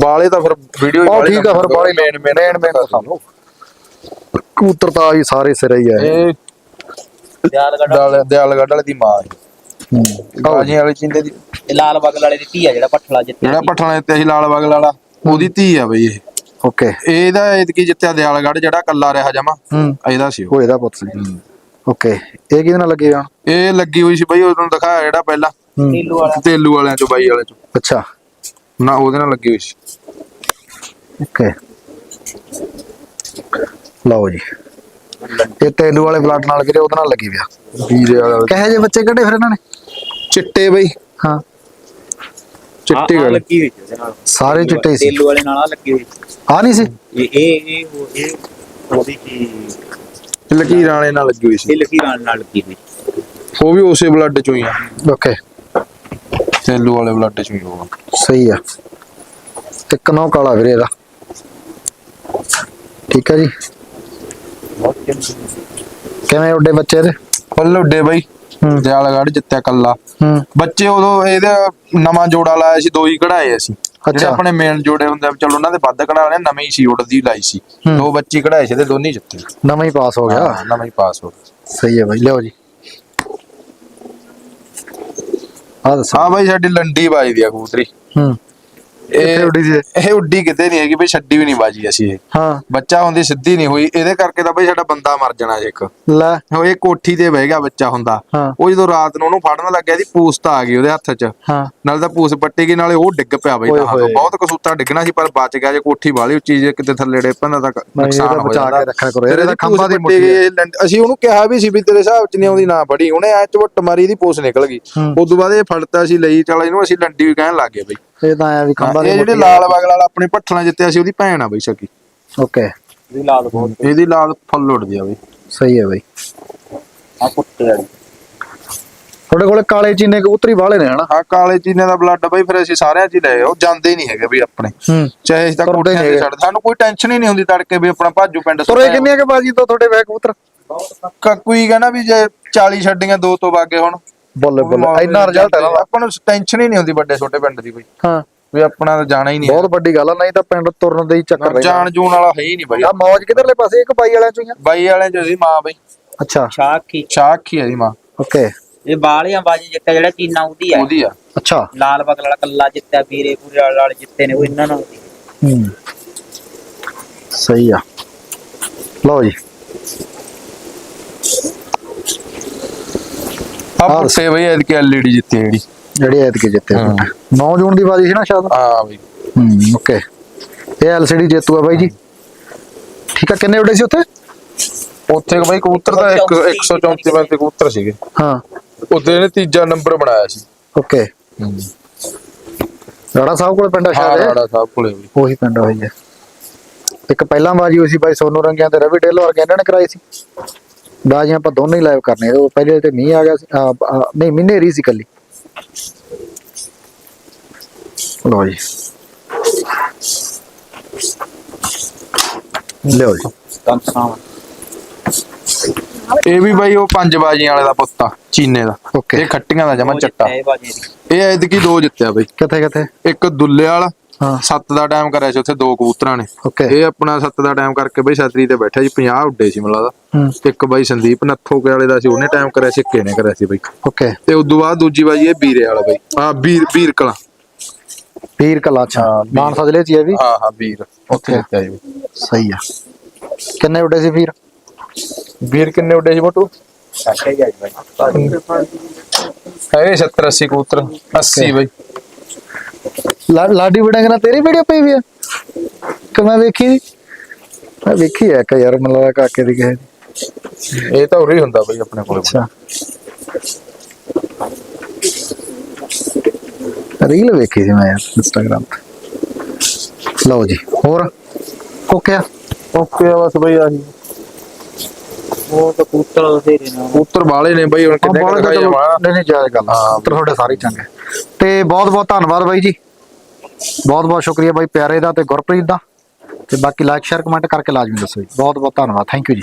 ਬਾਲੇ ਤਾਂ ਫਿਰ ਵੀਡੀਓ ਉਹ ਠੀਕ ਆ ਫਿਰ ਬਾਲੇ ਮੇਨ ਮੇਨ ਮੇਨ ਲਓ ਕਬੂਤਰ ਤਾਂ ਆਹੀ ਸਾਰੇ ਸਿਰੇ ਹੀ ਆ ਇਹ ਦਿਆਲ ਗੜਾ ਦਿਆਲ ਦਿਆਲਗੜ੍ਹ ਵਾਲੇ ਦੀ ਮਾਂ ਹੈ। ਹੂੰ। ਬਾਜੀਆਂ ਵਾਲੇ ਚਿੰਦੇ ਦੀ ਲਾਲ ਬਗਲ ਵਾਲੇ ਦੀ ਧੀ ਆ ਜਿਹੜਾ ਪੱਠਲਾ ਜਿੱਤਿਆ ਜਿਹੜਾ ਪਠਾਣੇ ਤੇ ਅਸੀਂ ਲਾਲ ਬਗਲ ਵਾਲਾ। ਉਹਦੀ ਧੀ ਆ ਬਈ ਇਹ। ਓਕੇ। ਇਹਦਾ ਐਤਕੀ ਜਿੱਤਿਆ ਦਿਆਲਗੜ੍ਹ ਜਿਹੜਾ ਕੱਲਾ ਰਿਹਾ ਜਮਾ। ਹੂੰ। ਇਹਦਾ ਸੀ ਉਹ। ਇਹਦਾ ਪੁੱਤ ਸੀ। ਓਕੇ। ਇਹ ਕਿਹਦੇ ਨਾਲ ਲੱਗੇ ਜਾਣ ਇਹ ਲੱਗੀ ਹੋਈ ਸੀ ਬਈ ਉਹਨੂੰ ਦਿਖਾਇਆ ਜਿਹੜਾ ਪਹਿਲਾਂ। ਵਾਲਾ ਤੇਲੂ ਵਾਲਿਆਂ ਚੋਂ ਬਾਈ ਵਾਲੇ ਚੋਂ ਅੱਛਾ। ਨਾ ਉਹਦੇ ਨਾਲ ਲੱਗੀ ਹੋਈ ਸੀ। ਓਕੇ। ਲਓ ਜੀ। ਇਹ ਤੇਲੂ ਵਾਲੇ ਬਲੱਡ ਨਾਲ ਕਿਰੇ ਉਹਦੇ ਨਾਲ ਲੱਗੀ ਪਿਆ। ਵੀਰੇ ਵਾਲਾ। ਕਹੇ ਜੇ ਬੱਚੇ ਕੱਢੇ ਫਿਰ ਇਹਨਾਂ ਨੇ? ਚਿੱਟੇ ਬਈ। ਹਾਂ। ਚਿੱਟੀ ਆਹ ਗੱਲ ਲੱਗੀ ਹੋਈ ਸੀ ਨਾਲ ਸਾਰੇ ਚਿੱਟੇ ਸੀ। ਤੇਲੂ ਵਾਲੇ ਨਾਲ ਆਹ ਲੱਗੀ ਹੋਈ ਸੀ। ਆ ਨਹੀਂ ਸੀ? ਇਹ ਇਹ ਇਹ ਉਹ- ਇਹ ਉਹਦੀ ਕੀ ਲਕੀਰਾਂ ਵਾਲੇ ਨਾਲ ਲੱਗੀ ਹੋਈ ਸੀ। ਇਹ ਲਕੀਰਾਂ ਨਾਲ ਲੱਗੀ ਹੋਈ। ਉਹ ਵੀ ਉਸੇ ਬਲੱਡ ਚੋਂ ਹੀ ਆ। ਓਕੇ। ਤੇਲੂ ਵਾਲੇ ਬਲੱਡ ਚੋਂ ਹੀ ਆ। ਸਹੀ ਆ। ਇੱਕ ਨੌ ਕਾਲਾ ਵੀਰੇ ਇਹਦਾ। ਠੀਕ ਹੈ ਜੀ। ਬਹੁਤ ਚੰਗੀ। ਕਿਵੇਂ ਉੱਡੇ ਬੱਚੇ ਇਹਦੇ? ਫੁੱਲ ਉੱਡੇ ਬਈ। ਦਿਆਲਗੜ੍ਹ ਜਿੱਤਿਆ ਕੱਲਾ ਹੂੰ। ਬੱਚੇ ਉਦੋਂ ਇਹਦਾ ਨਵਾਂ ਜੋੜਾ ਲਾਇਆ ਸੀ ਦੋ ਹੀ ਕਢਾਏ ਅਸੀਂ। ਜਿਹੜੇ ਅੱਛਾ। ਆਪਣੇ ਮੇਨ ਜੋੜੇ ਹੁੰਦੇ ਚਲੋ ਉਹਨਾਂ ਦੇ ਵੱਧ ਕਢਾ ਲਏ ਨਵੀਂ ਸੀ ਉੜਦੀ ਲਾਈ ਸੀ। ਹੂੰ। ਦੋ ਬੱਚੀ ਕਢਾਏ ਸੀ ਤੇ ਦੋਨੇ ਹੀ ਜਿੱਤੇ। ਨਵਾਂ ਹੀ ਪਾਸ ਹੋ ਗਿਆ। ਹਾਂ ਨਵਾਂ ਹੀ ਪਾਸ ਹੋ ਗਿਆ। ਸਹੀ ਹੈ ਬਾਈ ਲਿਓ ਜੀ। ਆ ਦੱਸੋ। ਹਾਂ ਬਾਈ ਸਾਡੀ ਲੰਡੀ ਵੱਜਦੀ ਆ ਕਬੂਤਰੀ। ਹੂੰ। ਕਿੱਥੇ ਉੱਡੀ ਸੀ ਇਹ? ਇਹ ਉੱਡੀ ਕਿਤੇ ਨਹੀਂ ਹੈਗੀ ਬਈ ਛੱਡੀ ਵੀ ਨਹੀਂ ਬਾਜੀ ਅਸੀਂ ਇਹ। ਹਾਂ। ਬੱਚਾ ਹੁੰਦੀ ਸਿੱਧੀ ਨਹੀਂ ਹੋਈ ਇਹਦੇ ਕਰਕੇ ਤਾਂ ਬਈ ਸਾਡਾ ਬੰਦਾ ਮਰ ਜਾਣਾ ਜੇ ਇੱਕ। ਲੈ। ਉਹ ਇਹ ਕੋਠੀ ਤੇ ਬਹਿ ਗਿਆ ਬੱਚਾ ਹੁੰਦਾ। ਹਾਂ। ਉਹ ਜਦੋਂ ਰਾਤ ਨੂੰ ਉਹਨੂੰ ਫੜਨ ਲੱਗਿਆ ਇਹਦੀ ਪੂਸ ਤਾਂ ਆ ਗਈ ਉਹਦੇ ਹੱਥ 'ਚ। ਹਾਂ। ਨਾਲ ਤਾਂ ਪੂਸ ਪੱਟੀ ਗਈ ਨਾਲੇ ਉਹ ਡਿੱਗ ਪਿਆ ਬਈ ਤਾਂ। ਹੋਏ। ਬਹੁਤ ਕਸੂਤਾ ਡਿੱਗਣਾ ਸੀ ਪਰ ਬਚ ਗਿਆ ਜੇ ਕੋਠੀ ਵਾਲੀ ਉੱਚੀ ਜੇ ਕਿਤੇ ਥੱਲੇ ਡੇ ਪੈਂਦਾ ਤਾਂ ਨੁਕਸਾਨ ਹੋ ਬਚਾ ਜਾਂਦਾ। ਕੇ ਰੱਖਿਆ ਕਰੋ, ਫਿਰ ਇਹਦੇ ਤਾਂ ਇਹਦੀ ਖੰਭਾਂ ਪੂਸ ਦੀ ਮੁੱਠੀ ਇਹ ਅਸੀਂ ਉਹਨੂੰ ਕਿਹਾ ਵੀ ਸੀ ਵੀ ਤੇਰੇ ਹਿਸਾਬ 'ਚ ਨਹੀਂ ਆਉਂਦੀ ਨਾ ਫੜੀ। ਉਹਨੇ ਐ ਝਵੱਟ ਮਾਰੀ ਇਹਦੀ ਪੂਸ ਨਿਕਲ ਗਈ। ਹੂੰ। ਉਸ ਤੋਂ ਬਾਅਦ ਇਹ ਫੜਤਾ ਸੀ ਲਈ ਚਲ ਇਹਨੂੰ ਅਸੀਂ ਲੰਡੀ ਵੀ ਕਹਿਣ ਲੱਗੇ ਬਈ। ਇਹ ਤਾਂ ਆਇਆ ਵੀ ਖੰਭਾ ਇਹ ਜਿਹੜੇ ਲਾਲ ਬਗਲ ਵਾਲਾ ਆਪਣੇ ਪੱਠਲਾਂ ਜਿੱਤਿਆ ਸੀ ਉਹਦੀ ਭੈਣ ਆ ਬਈ ਸਕੀ। ਓਕੇ। ਵੀ ਲਾਲ ਬਹੁਤ ਇਹਦੀ ਲਾਲ ਫੁੱਲ ਉੱਡਦੀ ਆ ਬਈ। ਸਹੀ ਹੈ ਬਾਈ। ਆ ਪੁੱਟੇ ਵਾਲੀ। ਤੁਹਾਡੇ ਕੋਲੇ ਕਾਲੇ ਚੀਨੇ ਕਬੂਤਰੀ ਵਾਲੇ ਨੇ ਹਨਾ? ਆ ਕਾਲੇ ਚੀਨੇ ਦਾ ਬਲੱਡ ਬਈ ਫਿਰ ਅਸੀਂ ਸਾਰਿਆਂ 'ਚ ਹੀ ਲਏ ਉਹ ਜਾਂਦੇ ਹੀ ਨਹੀਂ ਹੈਗੇ ਬਈ ਆਪਣੇ। ਹੂੰ। ਚਾਹੇ ਅਸੀਂ ਤਾਂ ਕੋਠਿਆਂ ਤੇ। ਛੱਡ ਸਾਨੂੰ ਕੋਈ ਟੈਨਸ਼ਨ ਹੀ ਨਹੀਂ ਹੁੰਦੀ ਤੜਕੇ ਵੀ ਆਪਣਾ ਭਾਜੂ ਪਿੰਡ ਤੁਰੇ। ਕਿੰਨੀਆਂ ਕੇ ਬਾਜੀ ਤੋਂ ਤੁਹਾਡੇ ਵੇ ਕਬੂਤਰ? ਕੋਈ ਕਹਿੰਦਾ ਵੀ ਜੇ 40 ਛੱਡੀਆਂ ਦੋ ਤੋਂ ਬਾਗੇ ਹੁਣ। ਬੱਲੇ ਬੱਲੇ ਇੰਨਾ ਰਿਜ਼ਲਟ ਹੈ ਨਾ। ਆਪਾਂ ਨੂੰ ਟੈਨਸ਼ਨ ਹੀ ਨਹੀਂ ਹੁੰਦੀ ਵੱਡੇ ਛੋਟੇ ਪਿੰਡ ਦੀ ਬਈ। ਹਾਂ। ਵੀ ਆਪਣਾ ਤਾਂ ਜਾਣਾ ਹੀ ਨਹੀਂ ਬਹੁਤ ਵੱਡੀ ਗੱਲ ਆ ਨਹੀਂ ਤਾਂ ਪਿੰਡ ਤੁਰਨ ਦੇ ਹੀ ਚੱਕਰ। ਰਹਿ ਜਾਣ ਜੂਣ ਵਾਲਾ ਹੈ ਹੀ ਨਹੀਂ ਬਈ। ਆ ਮੌਜ ਕਿਧਰਲੇ ਪਾਸੇ ਇੱਕ ਬਾਈ ਵਾਲਿਆਂ ਚੋਂ ਹੀ ਆ? ਬਾਈ ਵਾਲਿਆਂ ਚ ਸੀ ਮਾਂ ਬਈ। ਅੱਛਾ। ਸ਼ਾਖੀ। ਸ਼ਾਖੀ ਹੈ ਦੀ ਮਾਂ। ਓਕੇ। ਇਹ ਬਾਲੀਆਂ ਬਾਜੀ ਜਿੱਤਿਆ ਜਿਹੜਾ ਚੀਨਾ ਉਹਦੀ ਆ। ਉਹਦੀ ਆ। ਅੱਛਾ। ਲਾਲ ਬਗਲ ਵਾਲਾ ਕੱਲਾ ਜਿੱਤਿਆ ਵੀਰੇ ਪੂਰੇ ਵਾਲੇ ਵਾਲੇ ਜਿੱਤੇ ਨੇ ਉਹ ਇਹਨਾਂ ਨਾਲ। ਹੂੰ। ਸਹੀ ਆ। ਲਓ ਜੀ। ਆ। ਪੁੱਟੇ ਬਈ ਐਤਕੀ ਐਲਈਡੀ ਜਿੱਤੀ ਆ ਜਿਹੜੀ। ਜਿਹੜੇ ਐਤਕੇ ਜਿੱਤੇ ਹਾਂ। 9 ਜੂਨ ਦੀ ਬਾਜੀ ਸੀ ਨਾ ਸ਼ਾਇਦ? ਹਾਂ ਬਈ। ਹੂੰ ਓਕੇ। ਇਹ ਐਲਸੀਡੀ ਜੇਤੂ ਆ ਬਾਈ ਜੀ। ਠੀਕ ਆ ਕਿੰਨੇ ਉੱਡੇ ਸੀ ਉੱਥੇ? ਉੱਥੇ ਬਈ ਕਬੂਤਰ ਦਾ ਇੱਕ 134 ਬੰਦੇ ਕਬੂਤਰ ਸੀਗੇ। ਹਾਂ। ਉੱਥੇ ਇਹਨੇ ਤੀਜਾ ਨੰਬਰ ਬਣਾਇਆ ਸੀ। ਓਕੇ। ਰਾਣਾ ਸਾਹਿਬ ਕੋਲ ਪਿੰਡ ਆ ਹਾਂ ਸ਼ਾਇਦ ਇਹ? ਰਾੜਾ ਸਾਹਿਬ ਕੋਲੇ ਬਈ ਉਹੀ ਪਿੰਡ ਹੋਈ ਹੈ ਇੱਕ ਪਹਿਲਾਂ ਬਾਜੀ ਹੋਈ ਸੀ ਬਾਈ ਸੋਨੂ ਰੰਗਿਆਂ ਤੇ ਰਵੀ ਢਿੱਲੋਂ ਵਰਗੇ ਇਹਨਾਂ ਨੇ ਕਰਾਈ ਸੀ। ਬਾਜੀਆਂ ਆਪਾਂ ਦੋਨੋਂ ਹੀ ਲਾਈਵ ਕਰਨੇ ਉਹ ਪਹਿਲੇ ਤੇ ਮੀਂਹ ਆ ਗਿਆ ਸੀ। ਆ, ਆ, ਨਹੀਂ ਮਹੀਨੇਰੀ ਸੀ ਕੱਲੀ ਲਓ ਜੀ ਲਿਓ ਜੀ। ਇਹ ਵੀ ਬਾਈ ਉਹ ਪੰਜ ਬਾਜੀਆਂ ਵਾਲੇ ਦਾ ਪੁੱਤਾ ਚੀਨੇ ਦਾ। ਓਕੇ ਇਹ ਖੱਟੀਆਂ ਦਾ ਜਮਾ ਚੱਟਾ। ਇਹ ਐਤਕੀ ਦੋ ਜਿੱਤਿਆ ਬਈ। ਕਿੱਥੇ ਕਿੱਥੇ? ਇੱਕ ਦੁੱਲੇ ਵਾਲਾ ਹਾਂ। ਸੱਤ ਦਾ ਟਾਈਮ ਕਰਿਆ ਸੀ ਉੱਥੇ ਦੋ ਕਬੂਤਰਾਂ ਨੇ। ਓਕੇ ਇਹ ਆਪਣਾ ਸੱਤ ਦਾ ਟਾਈਮ ਕਰਕੇ ਬਈ ਛਤਰੀ ਤੇ ਬੈਠਾ ਜੀ 50 ਉੱਡੇ ਸੀ ਹੂੰ। ਤੇ ਇੱਕ ਬਾਈ ਸੰਦੀਪ ਨੱਥੋ ਕੇ ਵਾਲੇ ਦਾ ਸੀ ਉਹਨੇ ਟਾਈਮ ਕਰਿਆ ਸੀ ਇੱਕੇ ਨੇ ਕਰਿਆ ਸੀ ਬਈ। ਓਕੇ ਤੇ ਉਦੋਂ ਬਾਅਦ ਦੂਜੀ ਬਾਜੀ ਇਹ ਵੀਰੇ ਵਾਲਾ ਬਈ। ਆ ਵੀਰ ਵੀਰ ਕਲਾ। ਪੀਰ ਕਲਾ ਅੱਛਾ। ਹਾਂ। ਮਾਨਸਾ ਜ਼ਿਲ੍ਹੇ ਚ ਹੀ ਹੈ ਵੀ? ਹਾਂ ਹਾਂ ਵੀਰ। ਉੱਥੇ. ਜਿੱਤਿਆ ਜੀ ਸਹੀ ਆ। ਕਿੰਨੇ ਉੱਡੇ ਸੀ ਵੀਰ? ਵੀਰ ਕਿੰਨੇ ਉੱਡੇ ਸੀ ਬਾਈ। ਹੈਗੇ 70 80 ਕਬੂਤਰ 80 ਬਈ। ਲਾ- ਲਾਡੀ ਵੜਿੰਗ ਨਾਲ ਤੇਰੀ ਵੀਡੀਓ ਪਈ ਵੀ ਆ? ਕਿ ਮੈਂ ਵੇਖੀ ਨੀ? ਮੈਂ ਵੇਖੀ ਆ ਕਿ ਯਾਰ ਮੈਨੂੰ ਲੱਗਾ ਕਾਕੇ ਦੀ ਕਿਸੇ ਦੀ। ਇਹ ਤਾਂ ਉਰੇ ਹੀ ਹੁੰਦਾ ਬਈ ਆਪਣੇ ਕੋਲ। ਅੱਛਾ। ਰੀਲ ਵੇਖੀ ਸੀ ਮੈਂ ਯਾਰ ਇੰਸਟਾਗ੍ਰਾਮ ਤੇ। ਲਓ ਜੀ ਹੋਰ? ਕੋਕਿਆ ਓਕੇ ਆ ਬਸ ਬਈ ਆਹੀ। ਉਹ ਤਾਂ ਕੂਤਰ ਬਥੇਰੇ ਨੇ ਕਬੂਤਰ ਵਾਲੇ ਨੇ ਬਈ ਹੁਣ ਕਿੰਨੇ ਬਹੁਤ ਨਹੀਂ ਨਹੀਂ ਜਾਇਜ਼ ਗੱਲ। ਹਾਂ ਤੁਹਾਡੇ ਸਾਰੇ ਚੰਗੇ। ਤੇ ਬਹੁਤ ਬਹੁਤ ਧੰਨਵਾਦ ਬਾਈ ਜੀ। ਬਹੁਤ ਬਹੁਤ ਸ਼ੁਕਰੀਆ ਬਾਈ ਪਿਆਰੇ ਦਾ ਤੇ ਗੁਰਪ੍ਰੀਤ ਦਾ। ਤੇ ਬਾਕੀ ਲਾਈਕ ਸ਼ੇਅਰ ਕਮੈਂਟ ਕਰਕੇ ਲਾਜ਼ਮੀ ਦੱਸੋ ਜੀ। ਬਹੁਤ ਬਹੁਤ ਧੰਨਵਾਦ। ਥੈਂਕ ਯੂ ਜੀ।